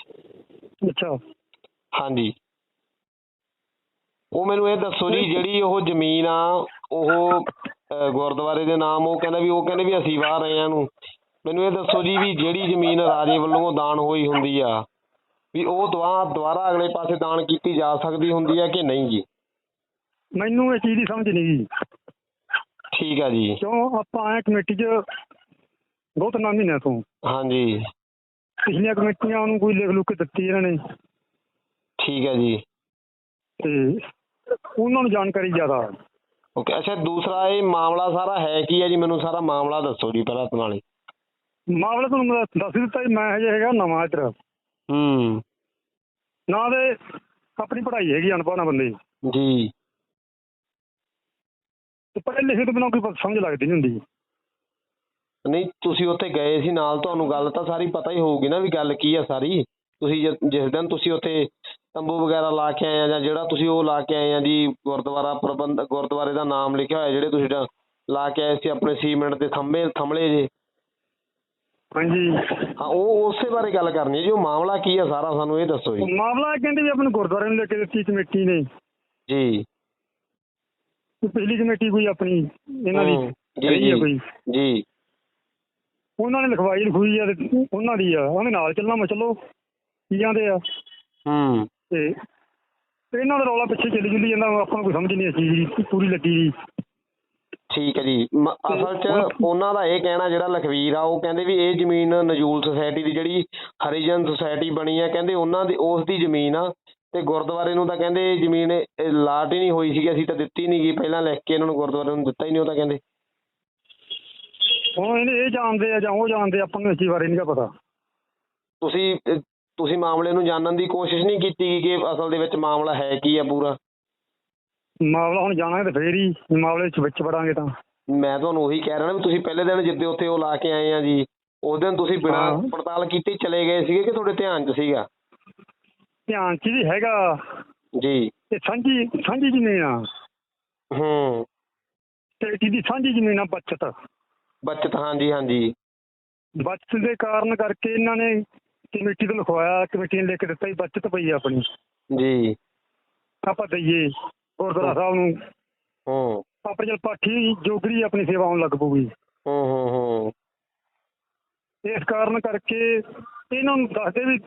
ਅੱਛਾ।
ਹਾਂਜੀ। ਉਹ ਮੈਨੂੰ ਇਹ ਦੱਸੋ ਜੀ ਜਿਹੜੀ ਉਹ ਜ਼ਮੀਨ ਆ ਉਹ ਗੁਰਦੁਆਰੇ ਦੇ ਨਾਮ ਉਹ ਕਹਿੰਦਾ ਵੀ ਉਹ ਕਹਿੰਦੇ ਵੀ ਅਸੀਂ ਵਾਹ ਰਹੇ ਆ ਨੂੰ ਮੈਨੂੰ ਇਹ ਦੱਸੋ ਜੀ ਵੀ ਜਿਹੜੀ ਜ਼ਮੀਨ ਰਾਜੇ ਵੱਲੋਂ ਦਾਨ ਹੋਈ ਹੁੰਦੀ ਆ ਵੀ ਉਹ ਦੁਆ ਦੁਬਾਰਾ ਅਗਲੇ ਪਾਸੇ ਦਾਨ ਕੀਤੀ ਜਾ ਸਕਦੀ ਹੁੰਦੀ ਆ ਕਿ ਨਹੀਂ ਜੀ?
ਮੈਨੂੰ ਇਹ ਚੀਜ਼ ਦੀ ਸਮਝ ਨਹੀਂ ਗਈ
ਠੀਕ ਆ ਜੀ।
ਕਿਉਂ? ਆਪਾਂ ਆਏ ਕਮੇਟੀ 'ਚ ਬਹੁਤ ਨਾ ਮਹੀਨਿਆਂ ਤੋਂ
ਹਾਂਜੀ।
ਪਿਛਲੀਆਂ ਕਮੇਟੀਆਂ ਨੂੰ ਕੋਈ ਲਿਖ ਲੁੱਕ ਕੇ ਦਿੱਤੀ ਇਹਨਾਂ ਨੇ।
ਠੀਕ ਹੈ ਜੀ।
ਤੇ ਉਹਨਾਂ ਨੂੰ ਜਾਣਕਾਰੀ ਜ਼ਿਆਦਾ
ਓਕੇ ਅੱਛਾ ਦੂਸਰਾ ਇਹ ਮਾਮਲਾ ਸਾਰਾ ਹੈ ਕੀ ਹੈ ਜੀ? ਮੈਨੂੰ ਸਾਰਾ ਮਾਮਲਾ ਦੱਸੋ ਜੀ ਪਹਿਲਾਂ ਤੋਂ ਨਾਲੇ।
ਮਾਮਲਾ ਤੁਹਾਨੂੰ ਮੈਂ ਦੱਸ ਹੀ ਦਿੱਤਾ ਜੀ ਮੈਂ ਹਜੇ ਹੈਗਾ ਨਵਾਂ ਇੱਧਰ।
ਹੂੰ।
ਨਾ ਦੇ ਆਪਣੀ ਪੜ੍ਹਾਈ ਹੈਗੀ ਅਨਪੜ੍ਹ ਬੰਦੇ
ਜੀ।
ਤੇ ਪੜ੍ਹੇ ਲਿਖੇ ਤੋਂ ਬਿਨਾਂ ਕੋਈ ਸਮਝ ਲੱਗਦੀ ਨਹੀਂ ਹੁੰਦੀ।
ਨਹੀਂ ਤੁਸੀਂ ਉੱਥੇ ਗਏ ਸੀ ਨਾਲ ਤੁਹਾਨੂੰ ਗੱਲ ਤਾਂ ਸਾਰੀ ਪਤਾ ਹੀ ਹੋਊਗੀ ਨਾ ਵੀ ਗੱਲ ਕੀ ਆ ਸਾਰੀ। ਤੁਸੀਂ ਜ- ਜਿਸ ਦਿਨ ਤੁਸੀਂ ਉੱਥੇ ਤੰਬੂ ਵਗੈਰਾ ਲਾ ਕੇ ਆਏ ਆ ਜਾਂ ਜਿਹੜਾ ਤੁਸੀਂ ਉਹ ਲਾ ਕੇ ਆਏ ਆ ਜੀ ਗੁਰਦੁਆਰਾ ਪ੍ਰਬੰਧ ਗੁਰਦੁਆਰੇ ਦਾ ਨਾਮ ਲਿਖਿਆ ਹੋਇਆ ਜਿਹੜੇ ਤੁਸੀਂ ਡਾ- ਲਾ ਕੇ ਆਏ ਸੀ ਆਪਣੇ ਸੀਮੈਂਟ ਦੇ ਥੰਬੇ ਥੰਬਲੇ ਜੇ।
ਹਾਂਜੀ।
ਹਾਂ ਉਹ ਉਸੇ ਬਾਰੇ ਗੱਲ ਕਰਨੀ ਹੈ ਜੀ ਉਹ ਮਾਮਲਾ ਕੀ ਹੈ ਸਾਰਾ ਸਾਨੂੰ ਇਹ ਦੱਸੋ ਜੀ।
ਮਾਮਲਾ ਇਹ ਕਹਿੰਦੇ ਵੀ ਆਪਣੇ ਗੁਰਦੁਆਰੇ ਨੂੰ ਲੈ ਕੇ ਦਿੱਤੀ ਕਮੇਟੀ ਨੇ।
ਜੀ।
ਕੋਈ ਪਿਛਲੀ ਕਮੇਟੀ ਕੋਈ ਆਪਣੀ ਇਹਨਾਂ ਦੀ
ਜੀ ਜੀ
ਕੋਈ?
ਜੀ।
ਉਹਨਾਂ ਨੇ ਲਿਖਵਾਈ ਲਿਖੂਈ ਆ ਤੇ ਉਹਨਾਂ ਦੀ ਆ ਉਹਦੇ ਨਾਲ ਚੱਲਣਾ ਮੈਂ ਚਲੋ ਕੀ ਜਾਂਦੇ ਆ?
ਹੂੰ।
ਤੇ ਤੇ ਇਹਨਾਂ ਦਾ ਰੌਲਾ ਪਿੱਛੇ ਚੱਲੀ ਜੁਲੀ ਜਾਂਦਾ ਆਪਾਂ ਨੂੰ ਕੋਈ ਸਮਝ ਨਹੀਂ ਆ ਚੀਜ਼ ਦੀ ਪੂਰੀ ਲੱਗੀ ਦੀ
ਠੀਕ ਹੈ ਜੀ। ਅਸਲ 'ਚ ਉਹਨਾਂ ਦਾ ਇਹ ਕਹਿਣਾ ਜਿਹੜਾ ਲਖਵੀਰ ਆ ਉਹ ਕਹਿੰਦੇ ਵੀ ਇਹ ਜ਼ਮੀਨ ਨਜੂਲ ਸੁਸਾਇਟੀ ਦੀ ਜਿਹੜੀ ਹਰੀਜਨ ਸੁਸਾਇਟੀ ਬਣੀ ਆ ਕਹਿੰਦੇ ਉਹਨਾਂ ਦੀ ਉਸ ਦੀ ਜ਼ਮੀਨ ਆ। ਤੇ ਗੁਰਦੁਆਰੇ ਨੂੰ ਤਾਂ ਕਹਿੰਦੇ ਜ਼ਮੀਨ ਲਾਟ ਹੀ ਨਹੀਂ ਹੋਈ ਸੀਗੀ ਅਸੀਂ ਤਾਂ ਦਿੱਤੀ ਨਹੀਂ ਗਈ। ਪਹਿਲਾਂ ਲਿਖ ਕੇ ਇਹਨਾਂ ਨੂੰ ਗੁਰਦੁਆਰੇ ਨੂੰ ਦਿੱਤਾ ਹੀ ਨਹੀਂ ਉਹ ਤਾਂ ਕਹਿੰਦੇ।
ਹੁਣ ਇਹਨੇ ਇਹ ਜਾਣਦੇ ਆ ਜਾਂ ਉਹ ਜਾਣਦੇ ਆਪਾਂ ਨੂੰ ਇਸ ਬਾਰੇ ਨਹੀਂ ਪਤਾ।
ਤੁਸੀਂ ਤੁਸੀਂ ਮਾਮਲੇ ਨੂੰ ਜਾਣਨ ਦੀ ਕੋਸ਼ਿਸ਼ ਨਹੀਂ ਕੀਤੀ ਕਿ ਅਸਲ ਦੇ ਵਿੱਚ ਮਾਮਲਾ ਹੈ ਕੀ ਆ ਪੂਰਾ?
ਮਾਮਲਾ ਹੁਣ ਜਾਣਾ ਤੇ ਫੇਰ ਹੀ ਮਾਮਲੇ 'ਚ ਵਿੱਚ ਵੜਾਂਗੇ ਤਾਂ।
ਮੈਂ ਤੁਹਾਨੂੰ ਉਹੀ ਕਹਿ ਰਿਹਾ ਨਾ ਵੀ ਤੁਸੀਂ ਪਹਿਲੇ ਦਿਨ ਜਿੱਦੇ ਉੱਥੇ ਉਹ ਲਾ ਕੇ ਆਏ ਆ ਜੀ ਉਸ ਦਿਨ ਤੁਸੀਂ ਬਿਨਾਂ
ਹਾਂ।
ਪੜਤਾਲ ਕੀਤੇ ਚਲੇ ਗਏ ਸੀਗੇ ਕਿ ਤੁਹਾਡੇ ਧਿਆਨ 'ਚ ਸੀਗਾ?
ਧਿਆਨ 'ਚ ਵੀ ਹੈਗਾ।
ਜੀ।
ਇਹ ਸਾਂਝੀ ਸਾਂਝੀ ਜ਼ਮੀਨ ਆ।
ਹੂੰ।
ਤੇ ਜਿਹਦੀ ਸਾਂਝੀ ਜ਼ਮੀਨ ਆ ਬਚਤ।
ਬੱਚਤ ਹਾਂਜੀ ਹਾਂਜੀ।
ਬਚਤ ਦੇ ਕਾਰਨ ਕਰਕੇ ਇਹਨਾਂ ਨੇ ਕਮੇਟੀ ਤੋਂ ਲਿਖਵਾਇਆ ਕਮੇਟੀ ਨੇ ਲਿਖ ਦਿੱਤਾ ਵੀ ਬਚਤ ਪਈ ਆ ਆਪਣੀ।
ਜੀ।
ਆਪਾਂ ਦਈਏ। ਗੁਰਦੁਆਰਾ ਸਾਹਿਬ ਨੂੰ
ਹੂੰ।
ਆਪਾਂ ਚਲ ਪਾਠੀ ਜੋਗਰੀ ਆਪਣੀ ਸੇਵਾ ਆਉਣ ਲੱਗ ਪਊਗੀ।
ਹੂੰ ਹੂੰ ਹੂੰ।
ਇਸ ਕਾਰਨ ਕਰਕੇ ਇਹਨਾਂ ਨੂੰ ਦੱਸਦੇ ਵੀ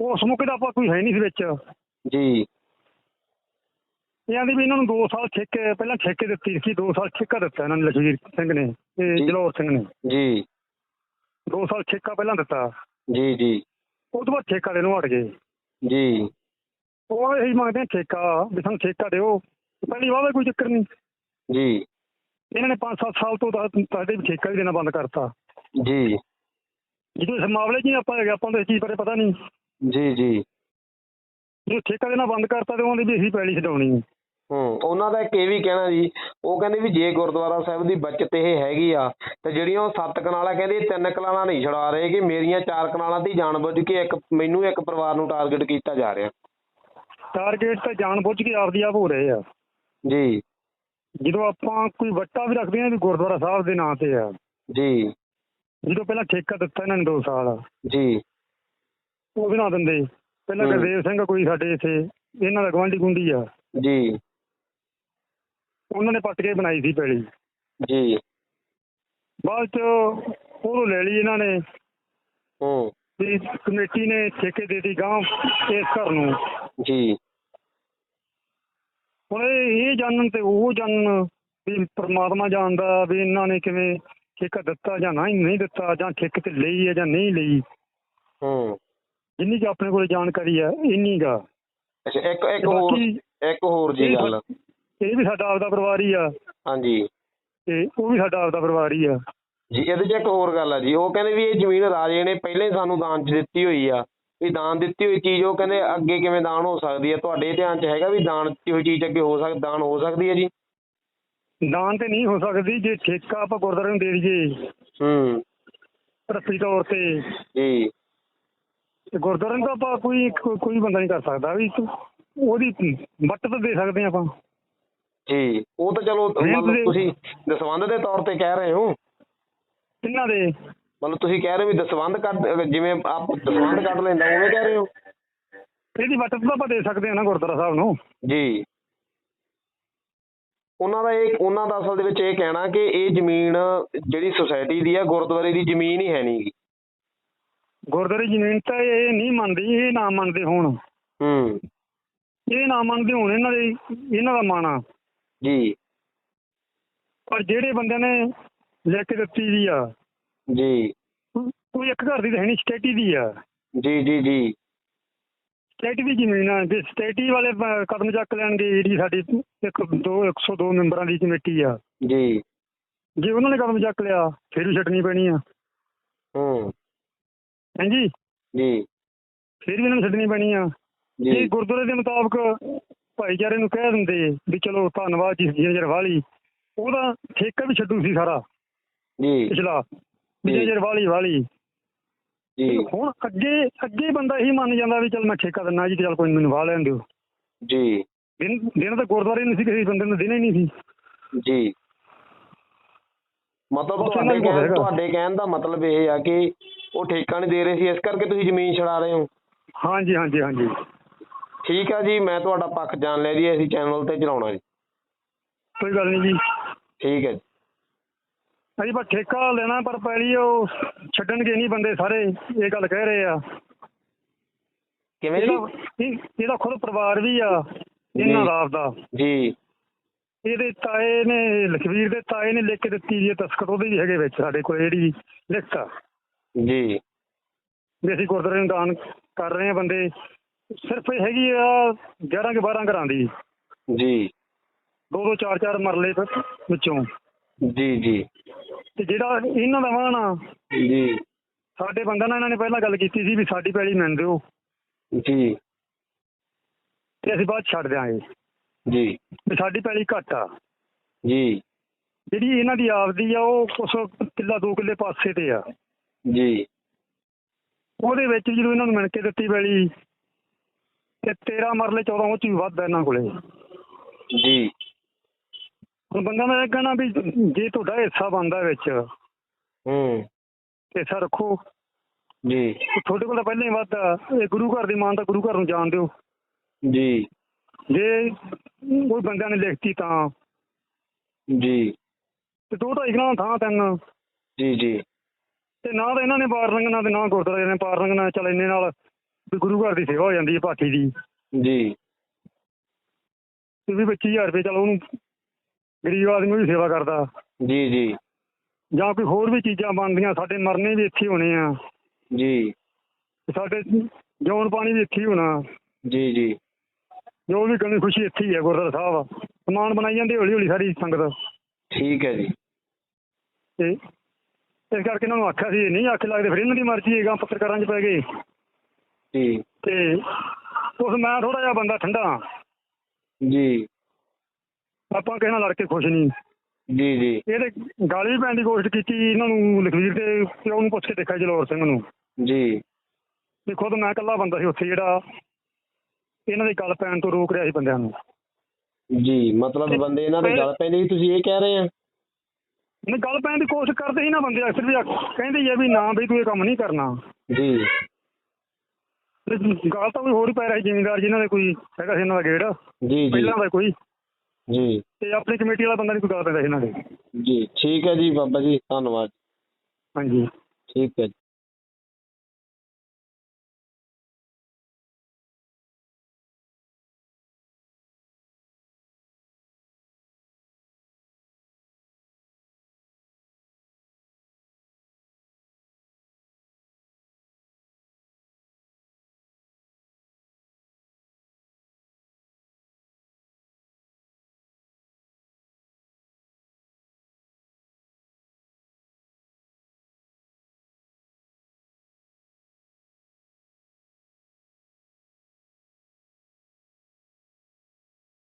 ਉਸ ਮੌਕੇ ਦਾ ਆਪਾਂ ਕੋਈ ਹੈ ਨਹੀਂ ਸੀ ਵਿੱਚ।
ਜੀ।
ਇਹ ਆਂਦੇ ਵੀ ਇਹਨਾਂ ਨੂੰ 2 ਸਾਲ ਠੇਕੇ ਪਹਿਲਾਂ ਠੇਕੇ ਦਿੱਤੀ ਸੀ 2 ਸਾਲ ਠੇਕਾ ਦਿੱਤਾ ਇਹਨਾਂ ਨੇ ਲਖਵੀਰ ਸਿੰਘ ਨੇ ਤੇ। ਜਲੌਰ ਸਿੰਘ ਨੇ।
ਜੀ।
2 ਸਾਲ ਠੇਕਾ ਪਹਿਲਾਂ ਦਿੱਤਾ।
ਜੀ ਜੀ।
ਉਹ ਤੋਂ ਬਾਅਦ ਠੇਕਾ ਦੇਣੋਂ ਹਟ ਗਏ।
ਜੀ।
ਉਹ ਇਹੀ ਮੰਗਦੇ ਆ ਠੇਕਾ ਵੀ ਸਾਨੂੰ ਠੇਕਾ ਦਿਓ। ਪਹਿਲੀ ਵਾਰ ਕੋਈ ਚੱਕਰ ਨਹੀਂ।
ਜੀ।
ਇਹਨਾਂ ਨੇ 5-7 ਸਾਲ ਤੋਂ ਤਾਂ ਸਾਡੇ ਵੀ ਠੇਕਾ ਵੀ ਦੇਣਾ ਬੰਦ ਕਰਤਾ।
ਜੀ।
ਜਦੋਂ ਇਸ ਮਾਮਲੇ 'ਚ ਹੀ ਆਪਾਂ ਆਪਾਂ ਨੂੰ ਇਸ ਚੀਜ਼ ਬਾਰੇ ਪਤਾ ਨਹੀਂ।
ਜੀ ਜੀ।
ਜੇ ਠੇਕਾ ਦੇਣਾ ਬੰਦ ਕਰਤਾ ਤੇ ਉਹਨਾਂ ਦੀ ਵੀ ਅਸੀਂ ਪੈਲੀ ਛਡਾਉਣੀ ਹੈ।
ਹੂੰ ਉਹਨਾਂ ਦਾ ਇੱਕ ਇਹ ਵੀ ਕਹਿਣਾ ਜੀ ਉਹ ਕਹਿੰਦੇ ਵੀ ਜੇ ਗੁਰਦੁਆਰਾ ਸਾਹਿਬ ਦੀ ਬਚਤ ਇਹ ਹੈਗੀ ਆ ਤੇ ਜਿਹੜੀਆਂ ਉਹ ਸੱਤ ਕਨਾਲਾਂ ਕਹਿੰਦੇ ਇਹ ਤਿੰਨ ਕਨਾਲਾਂ ਨਹੀਂ ਛੁਡਾ ਰਹੇ ਕਿ ਮੇਰੀਆਂ ਚਾਰ ਕਨਾਲਾਂ ਦੀ ਜਾਣਬੁੱਝ ਕੇ ਇੱਕ ਮੈਨੂੰ ਇੱਕ ਪਰਿਵਾਰ ਨੂੰ ਟਾਰਗੇਟ ਕੀਤਾ ਜਾ ਰਿਹਾ।
ਟਾਰਗੇਟ ਤਾਂ ਜਾਣ ਬੁੱਝ ਕੇ ਆਪਦੀ ਆਪ ਹੋ ਰਹੇ ਆ।
ਜੀ।
ਜਦੋਂ ਆਪਾਂ ਕੋਈ ਵੱਟਾ ਵੀ ਰੱਖਦੇ ਆ ਵੀ ਗੁਰਦੁਆਰਾ ਸਾਹਿਬ ਦੇ ਨਾਂ ਤੇ ਆ।
ਜੀ।
ਜਦੋਂ ਪਹਿਲਾਂ ਠੇਕਾ ਦਿੱਤਾ ਇਹਨਾਂ ਨੇ 2 ਸਾਲ।
ਜੀ।
ਉਹ ਵੀ ਨਾ ਦਿੰਦੇ। ਪਹਿਲਾਂ। ਗੁਰਦੇਵ ਸਿੰਘ ਕੋਈ ਸਾਡੇ ਇੱਥੇ ਇਹਨਾਂ ਦਾ ਗਵਾਂਢੀ ਗੁੰਡੀ ਆ।
ਜੀ।
ਉਹਨਾਂ ਨੇ ਪੱਟ ਕੇ ਬਣਾਈ ਸੀ ਪੈਲੀ।
ਜੀ।
ਬਾਅਦ ਚ ਉਹ ਲੈ ਲਈ ਇਹਨਾਂ ਨੇ।
ਹੂੰ।
ਵੀ ਕਮੇਟੀ ਨੇ ਠੇਕੇ ਦੇ ਦਿੱਤੀ ਗਾਂ ਇਸ ਘਰ ਨੂੰ।
ਜੀ।
ਹੁਣ ਇਹ ਇਹ ਜਾਣਨ ਤੇ ਉਹ ਜਾਣਨ ਵੀ ਪ੍ਰਮਾਤਮਾ ਜਾਣਦਾ ਵੀ ਇਹਨਾਂ ਨੇ ਕਿਵੇਂ ਠੇਕਾ ਦਿੱਤਾ ਜਾਂ ਨਹੀਂ ਨਹੀਂ ਦਿੱਤਾ ਜਾਂ ਠੇਕੇ ਤੇ ਲਈ ਹੈ ਜਾਂ ਨਹੀਂ ਲਈ।
ਹੂੰ।
ਜਿੰਨੀ ਕਿ ਆਪਣੇ ਕੋਲ ਜਾਣਕਾਰੀ ਆ ਇੰਨੀ ਗਾ
ਅੱਛਾ ਇੱਕ ਇੱਕ
ਤੇ
ਹੋਰ
ਬਾਕੀ
ਇੱਕ ਹੋਰ ਜੀ
ਇਹ
ਗੱਲ।
ਇਹ ਵੀ ਸਾਡਾ ਆਪਦਾ ਪਰਿਵਾਰ ਹੀ ਆ।
ਹਾਂਜੀ।
ਤੇ ਉਹ ਵੀ ਸਾਡਾ ਆਪਦਾ ਪਰਿਵਾਰ ਹੀ ਆ।
ਜੀ ਇਹਦੇ 'ਚ ਇੱਕ ਹੋਰ ਗੱਲ ਆ ਜੀ। ਉਹ ਕਹਿੰਦੇ ਵੀ ਇਹ ਜ਼ਮੀਨ ਰਾਜੇ ਨੇ ਪਹਿਲਾਂ ਹੀ ਸਾਨੂੰ ਦਾਨ 'ਚ ਦਿੱਤੀ ਹੋਈ ਆ। ਵੀ ਦਾਨ ਦਿੱਤੀ ਹੋਈ ਚੀਜ਼ ਉਹ ਕਹਿੰਦੇ ਅੱਗੇ ਕਿਵੇਂ ਦਾਨ ਹੋ ਸਕਦੀ ਹੈ? ਤੁਹਾਡੇ ਧਿਆਨ 'ਚ ਹੈਗਾ ਵੀ ਦਾਨ ਦਿੱਤੀ ਹੋਈ ਚੀਜ਼ ਅੱਗੇ ਹੋ ਸਕ ਦਾਨ ਹੋ ਸਕਦੀ ਹੈ ਜੀ?
ਦਾਨ ਤੇ ਨਹੀਂ ਹੋ ਸਕਦੀ ਜੇ ਠੇਕਾ ਆਪਾਂ ਗੁਰਦੁਆਰੇ ਨੂੰ ਦੇ ਦਈਏ।
ਹੂੰ।
ਰੱਸੀ ਤੌਰ ਤੇ।
ਜੀ।
ਗੁਰਦੁਆਰੇ ਨੂੰ ਤਾਂ ਆਪਾਂ ਕੋਈ ਕੋਈ ਬੰਦਾ ਨਹੀਂ ਕਰ ਸਕਦਾ ਵੀ ਉਹਦੀ ਵੱਟ ਤਾਂ ਦੇ ਸਕਦੇ ਆਪਾਂ।
ਜੀ। ਉਹ ਤਾਂ ਚਲੋ ਮਤਲਬ ਤੁਸੀਂ ਦਸਵੰਧ ਦੇ ਤੌਰ ਤੇ ਕਹਿ ਰਹੇ ਹੋ।
ਕਿੰਨਾ ਦੇ?
ਮਤਲਬ ਤੁਸੀਂ ਕਹਿ ਰਹੇ ਹੋ ਵੀ ਦਸਵੰਧ ਕੱਢ ਜਿਵੇਂ ਆਪ ਦਸਵੰਧ ਕੱਢ ਲੈਂਦਾ ਉਵੇਂ ਕਹਿ ਰਹੇ ਹੋ?
ਇਹਦੀ ਵੱਟ ਤਾਂ ਆਪਾਂ ਦੇ ਸਕਦੇ ਹਾਂ ਨਾ ਗੁਰਦੁਆਰਾ ਸਾਹਿਬ ਨੂੰ।
ਜੀ। ਉਹਨਾਂ ਦਾ ਇਹ ਉਹਨਾਂ ਦਾ ਅਸਲ ਦੇ ਵਿੱਚ ਇਹ ਕਹਿਣਾ ਕਿ ਇਹ ਜ਼ਮੀਨ ਜਿਹੜੀ ਸੁਸਾਇਟੀ ਦੀ ਆ ਗੁਰਦੁਆਰੇ ਦੀ ਜ਼ਮੀਨ ਹੀ ਹੈ ਨਹੀਂਗੀ
ਗੁਰਦੁਆਰੇ ਜ਼ਮੀਨ ਤਾਂ ਇਹ ਨਹੀਂ ਮੰਨਦੀ ਇਹ ਨਾ ਮੰਨਦੇ ਹੋਣ।
ਹੂੰ।
ਇਹ ਨਾ ਮੰਨਦੇ ਹੋਣ ਇਹਨਾਂ ਦੇ ਇਹਨਾਂ ਦਾ ਮਾਣਾ।
ਜੀ।
ਪਰ ਜਿਹੜੇ ਬੰਦਿਆਂ ਨੇ ਲਿਖ ਕੇ ਦਿੱਤੀ ਦੀ ਆ
ਜੀ।
ਕੋਈ ਇੱਕ ਘਰ ਦੀ ਤਾਂ ਹੈ ਨਹੀਂ ਸਟੇਟੀ ਦੀ ਆ।
ਜੀ ਜੀ ਜੀ।
ਸਟੇਟੀ ਦੀ ਜ਼ਮੀਨ ਆ ਜੇ ਸਟੇਟੀ ਵਾਲੇ ਪ- ਕਦਮ ਚੱਕ ਲੈਣਗੇ ਜਿਹੜੀ ਸਾਡੀ ਇੱਕ ਦੋ 102 ਮੈਂਬਰਾਂ ਦੀ ਕਮੇਟੀ ਆ।
ਜੀ।
ਜੇ ਉਹਨਾਂ ਨੇ ਕਦਮ ਚੱਕ ਲਿਆ ਫਿਰ ਵੀ ਛੱਡਣੀ ਪੈਣੀ ਆ।
ਹੂੰ।
ਹਾਂਜੀ?
ਜੀ।
ਫਿਰ ਵੀ ਇਹਨਾਂ ਨੂੰ ਛੱਡਣੀ ਪੈਣੀ ਆ। ਜੇ।
ਜੀ
ਗੁਰਦੁਆਰੇ ਦੇ ਮੁਤਾਬਕ ਭਾਈਚਾਰੇ ਨੂੰ ਕਹਿ ਦਿੰਦੇ ਵੀ ਚਲੋ ਧੰਨਵਾਦ ਜੀ ਜਿੰਨੇ ਚਿਰ ਵਾਲੀ ਉਹਦਾ ਠੇਕਾ ਵੀ ਛੱਡੂ ਸੀ ਸਾਰਾ।
ਜੀ।
ਪਿਛਲਾ। ਵੀ ਜਿੰਨੇ ਚਿਰ ਵਾਲੀ ਵਾਲੀ।
ਜੀ।
ਹੁਣ ਅੱਗੇ ਅੱਗੇ ਬੰਦਾ ਇਹੀ ਮੰਨ ਜਾਂਦਾ ਵੀ ਚਲ ਮੈਂ ਠੇਕਾ ਦਿੰਦਾ ਜੀ ਚਲ ਕੋਈ ਮੈਨੂੰ ਵਾਹ ਲੈਣ ਦਿਓ।
ਜੀ।
ਦਿਨ ਦਿਨ ਤਾਂ ਗੁਰਦੁਆਰੇ ਨਹੀਂ ਸੀ ਕਿਸੇ ਬੰਦੇ ਨੂੰ ਦਿਨ ਹੀ ਨਹੀਂ ਸੀ।
ਜੀ। ਮਤਲਬ ਤੁਹਾਡੇ ਕਹਿਣ। ਤੁਹਾਡੇ ਕਹਿਣ ਦਾ ਮਤਲਬ ਇਹ ਆ ਕਿ ਉਹ ਠੇਕਾ ਨਹੀਂ ਦੇ ਰਹੇ ਸੀ ਇਸ ਕਰਕੇ ਤੁਸੀਂ ਜ਼ਮੀਨ ਛਡਾ ਰਹੇ ਹੋ।
ਹਾਂਜੀ ਹਾਂਜੀ ਹਾਂਜੀ।
ਠੀਕ ਆ ਜੀ ਮੈਂ ਤੁਹਾਡਾ ਪੱਖ ਜਾਣ ਲਿਆ ਜੀ ਅਸੀਂ ਚੈਨਲ ਤੇ ਚਲਾਉਣਾ ਜੀ।
ਕੋਈ ਗੱਲ ਨਹੀਂ ਜੀ।
ਠੀਕ ਹੈ
ਅਸੀਂ ਬਸ ਠੇਕਾ ਲੈਣਾ ਪਰ ਪਹਿਲੀ ਉਹ ਛੱਡਣਗੇ ਨਹੀਂ ਬੰਦੇ ਸਾਰੇ ਇਹ ਗੱਲ ਕਹਿ ਰਹੇ ਆ।
ਕਿਵੇਂ ਜੀ?
ਇਹਦਾ ਇਹ- ਇਹਦਾ ਖੁਦ ਪਰਿਵਾਰ ਵੀ ਆ ਇਹਨਾਂ
ਜੀ।
ਦਾ। ਆਪਦਾ
ਜੀ।
ਇਹਦੇ ਤਾਏ ਨੇ ਲਖਵੀਰ ਦੇ ਤਾਏ ਨੇ ਲਿਖ ਕੇ ਦਿੱਤੀ ਜੀ ਇਹ ਉਹਦੇ ਵੀ ਹੈਗੇ ਵਿੱਚ ਸਾਡੇ ਕੋਲ ਜਿਹੜੀ ਲਿਖਤ ਆ।
ਜੀ।
ਵੀ ਅਸੀਂ ਗੁਰਦੁਆਰੇ ਨੂੰ ਦਾਨ ਕਰ ਰਹੇ ਆ ਬੰਦੇ। ਸਿਰਫ ਇਹ ਹੈਗੀ ਆ 11 ਕੇ 12 ਘਰਾਂ ਦੀ।
ਜੀ।
ਦੋ ਦੋ ਚਾਰ ਚਾਰ ਮਰਲੇ ਵਿੱਚੋਂ।
ਜੀ ਜੀ।
ਤੇ ਜਿਹੜਾ ਇਹਨਾਂ ਦਾ ਆ
ਜੀ।
ਸਾਡੇ ਬੰਦਿਆਂ ਨਾਲ ਇਹਨਾਂ ਨੇ ਪਹਿਲਾਂ ਗੱਲ ਕੀਤੀ ਸੀ ਵੀ ਸਾਡੀ ਪੈਲੀ ਮੰਨ ਦਿਓ।
ਜੀ।
ਤੇ ਅਸੀਂ ਬਾਅਦ ਛੱਡ ਦਿਆਂਗੇ।
ਜੀ।
ਵੀ ਸਾਡੀ ਪੈਲੀ ਘੱਟ ਆ।
ਜੀ।
ਜਿਹੜੀ ਇਹਨਾਂ ਦੀ ਆਪਦੀ ਆ ਉਹ ਕੁਛ ਕਿੱਲਾ ਦੋ ਕਿੱਲੇ ਪਾਸੇ ਤੇ ਆ।
ਜੀ।
ਉਹਦੇ ਵਿੱਚ ਜਦੋਂ ਇਹਨਾਂ ਨੂੰ ਮਿਣ ਕੇ ਦਿੱਤੀ ਪੈਲੀ ਤੇ 13 ਮਰਲੇ 14 ਉਹ ਚ ਵੀ ਵੱਧ ਆ ਇਹਨਾਂ ਕੋਲੇ।
ਜੀ।
ਹੁਣ ਬੰਦਾ ਮੈਂ ਇਹ ਕਹਿਣਾ ਵੀ ਜੇ ਤੁਹਾਡਾ ਹਿੱਸਾ ਬਣਦਾ ਵਿੱਚ
ਹੂੰ।
ਹਿੱਸਾ ਰੱਖੋ।
ਜੀ।
ਤੁਹਾਡੇ ਕੋਲ ਤਾਂ ਪਹਿਲਾਂ ਹੀ ਵੱਧ ਆ। ਇਹ ਗੁਰੂ ਘਰ ਦੀ ਮਾਨ ਤਾਂ ਗੁਰੂ ਘਰ ਨੂੰ ਜਾਣ ਦਿਓ।
ਜੀ।
ਜੇ ਕੋਈ ਬੰਦਿਆਂ ਨੇ ਲਿਖਤੀ ਤਾਂ।
ਜੀ।
ਤੇ ਦੋ ਢਾਈ ਗਣਾ ਥਾਂ ਤਿੰਨ।
ਜੀ ਜੀ।
ਤੇ ਨਾ ਤਾਂ ਇਹਨਾਂ ਨੇ ਪਾਰ ਲੰਘਣਾ ਤੇ ਨਾ ਗੁਰਦੁਆਰੇ ਨੇ ਪਾਰ ਲੰਘਣਾ ਚੱਲ ਇੰਨੇ ਨਾਲ ਵੀ ਗੁਰੂ ਘਰ ਦੀ ਸੇਵਾ ਹੋ ਜਾਂਦੀ ਹੈ ਪਾਠੀ ਦੀ।
ਜੀ।
ਤੇ ਵੀ 25000 ਰੁਪਏ ਚਲ ਉਹਨੂੰ ਗਰੀਬ ਆਦਮੀ ਵੀ ਸੇਵਾ ਕਰਦਾ।
ਜੀ ਜੀ।
ਜਾਂ ਕੋਈ ਹੋਰ ਵੀ ਚੀਜ਼ਾਂ ਬਣਦੀਆਂ ਸਾਡੇ ਮਰਨੇ ਵੀ ਇੱਥੇ ਹੋਣੇ ਆ।
ਜੀ।
ਸਾਡੇ ਜੌਨ ਪਾਣੀ ਵੀ ਇੱਥੇ ਹੋਣਾ।
ਜੀ ਜੀ।
ਜੋ ਵੀ ਕਮੀ ਖੁਸ਼ੀ ਇੱਥੇ ਹੀ ਹੈ ਗੁਰਦੁਆਰਾ ਸਾਹਿਬ ਸਮਾਨ ਬਣਾਈ ਜਾਂਦੇ ਹੌਲੀ ਹੌਲੀ ਸਾਰੀ ਸੰਗਤ।
ਠੀਕ ਹੈ ਜੀ।
ਤੇ ਇਸ ਕਰਕੇ ਇਹਨਾਂ ਨੂੰ ਆਖਿਆ ਸੀ ਨਹੀਂ ਆਖੇ ਲੱਗਦੇ ਫਿਰ ਇਹਨਾਂ ਦੀ ਮਰਜ਼ੀ ਹੈਗਾ ਪੱਤਰਕਾਰਾਂ 'ਚ ਪੈ ਗਏ।
ਜੀ।
ਤੇ ਉਸ ਮੈਂ ਥੋੜਾ ਜਿਹਾ ਬੰਦਾ ਠੰਡਾ।
ਜੀ।
ਆਪਾਂ ਕਿਸੇ ਨਾਲ ਲੜ ਕੇ ਖੁਸ਼ ਨਹੀਂ।
ਜੀ ਜੀ।
ਇਹਦੇ ਗਾਲੀ ਪੈਣ ਦੀ ਕੋਸ਼ਿਸ਼ ਕੀਤੀ ਇਹਨਾਂ ਨੂੰ ਲਖਵੀਰ ਦੇ ਪਿਓ ਨੂੰ ਪੁੱਛ ਕੇ ਦੇਖਿਆ ਜਲੋਰ ਸਿੰਘ ਨੂੰ।
ਜੀ।
ਤੇ ਖੁਦ ਮੈਂ ਇਕੱਲਾ ਬੰਦਾ ਸੀ ਉੱਥੇ ਜਿਹੜਾ ਇਹਨਾਂ ਦੀ ਗੱਲ ਪੈਣ ਤੋਂ ਰੋਕ ਰਿਹਾ ਸੀ ਬੰਦਿਆਂ ਨੂੰ।
ਜੀ ਮਤਲਬ ਬੰਦੇ ਇਹਨਾਂ ਦੇ ਗੱਲ ਪੈਂਦੇ ਸੀ ਤੁਸੀਂ ਇਹ ਕਹਿ ਰਹੇ ਆ?
ਨਹੀਂ ਗੱਲ ਪੈਣ ਦੀ ਕੋਸ਼ਿਸ਼ ਕਰਦੇ ਸੀ ਨਾ ਬੰਦੇ ਅਕਸਰ ਵੀ ਕਹਿੰਦੇ ਹੀ ਆ ਵੀ ਨਾ ਬਈ ਤੂੰ ਇਹ ਕੰਮ ਨਹੀਂ ਕਰਨਾ।
ਜੀ।
ਤੇ ਗੱਲ ਤਾਂ ਕੋਈ ਹੋਰ ਹੀ ਪੈ ਰਹੀ ਜ਼ਿਮੀਂਦਾਰ ਜਿਨ੍ਹਾਂ ਦੇ ਕੋਈ ਹੈਗਾ ਸੀ ਇਹਨਾਂ ਦਾ ਗੇੜ।
ਜੀ ਜੀ।
ਪਹਿਲਾਂ ਦਾ ਕੋਈ।
ਜੀ।
ਤੇ ਆਪਣੀ ਕਮੇਟੀ ਵਾਲਾ ਬੰਦਾ ਨਹੀਂ ਕੋਈ ਗੱਲ ਪੈਂਦਾ ਇਹਨਾਂ ਦੇ।
ਜੀ ਠੀਕ ਹੈ ਜੀ ਬਾਬਾ ਜੀ ਧੰਨਵਾਦ।
ਹਾਂਜੀ।
ਠੀਕ ਹੈ ਜੀ।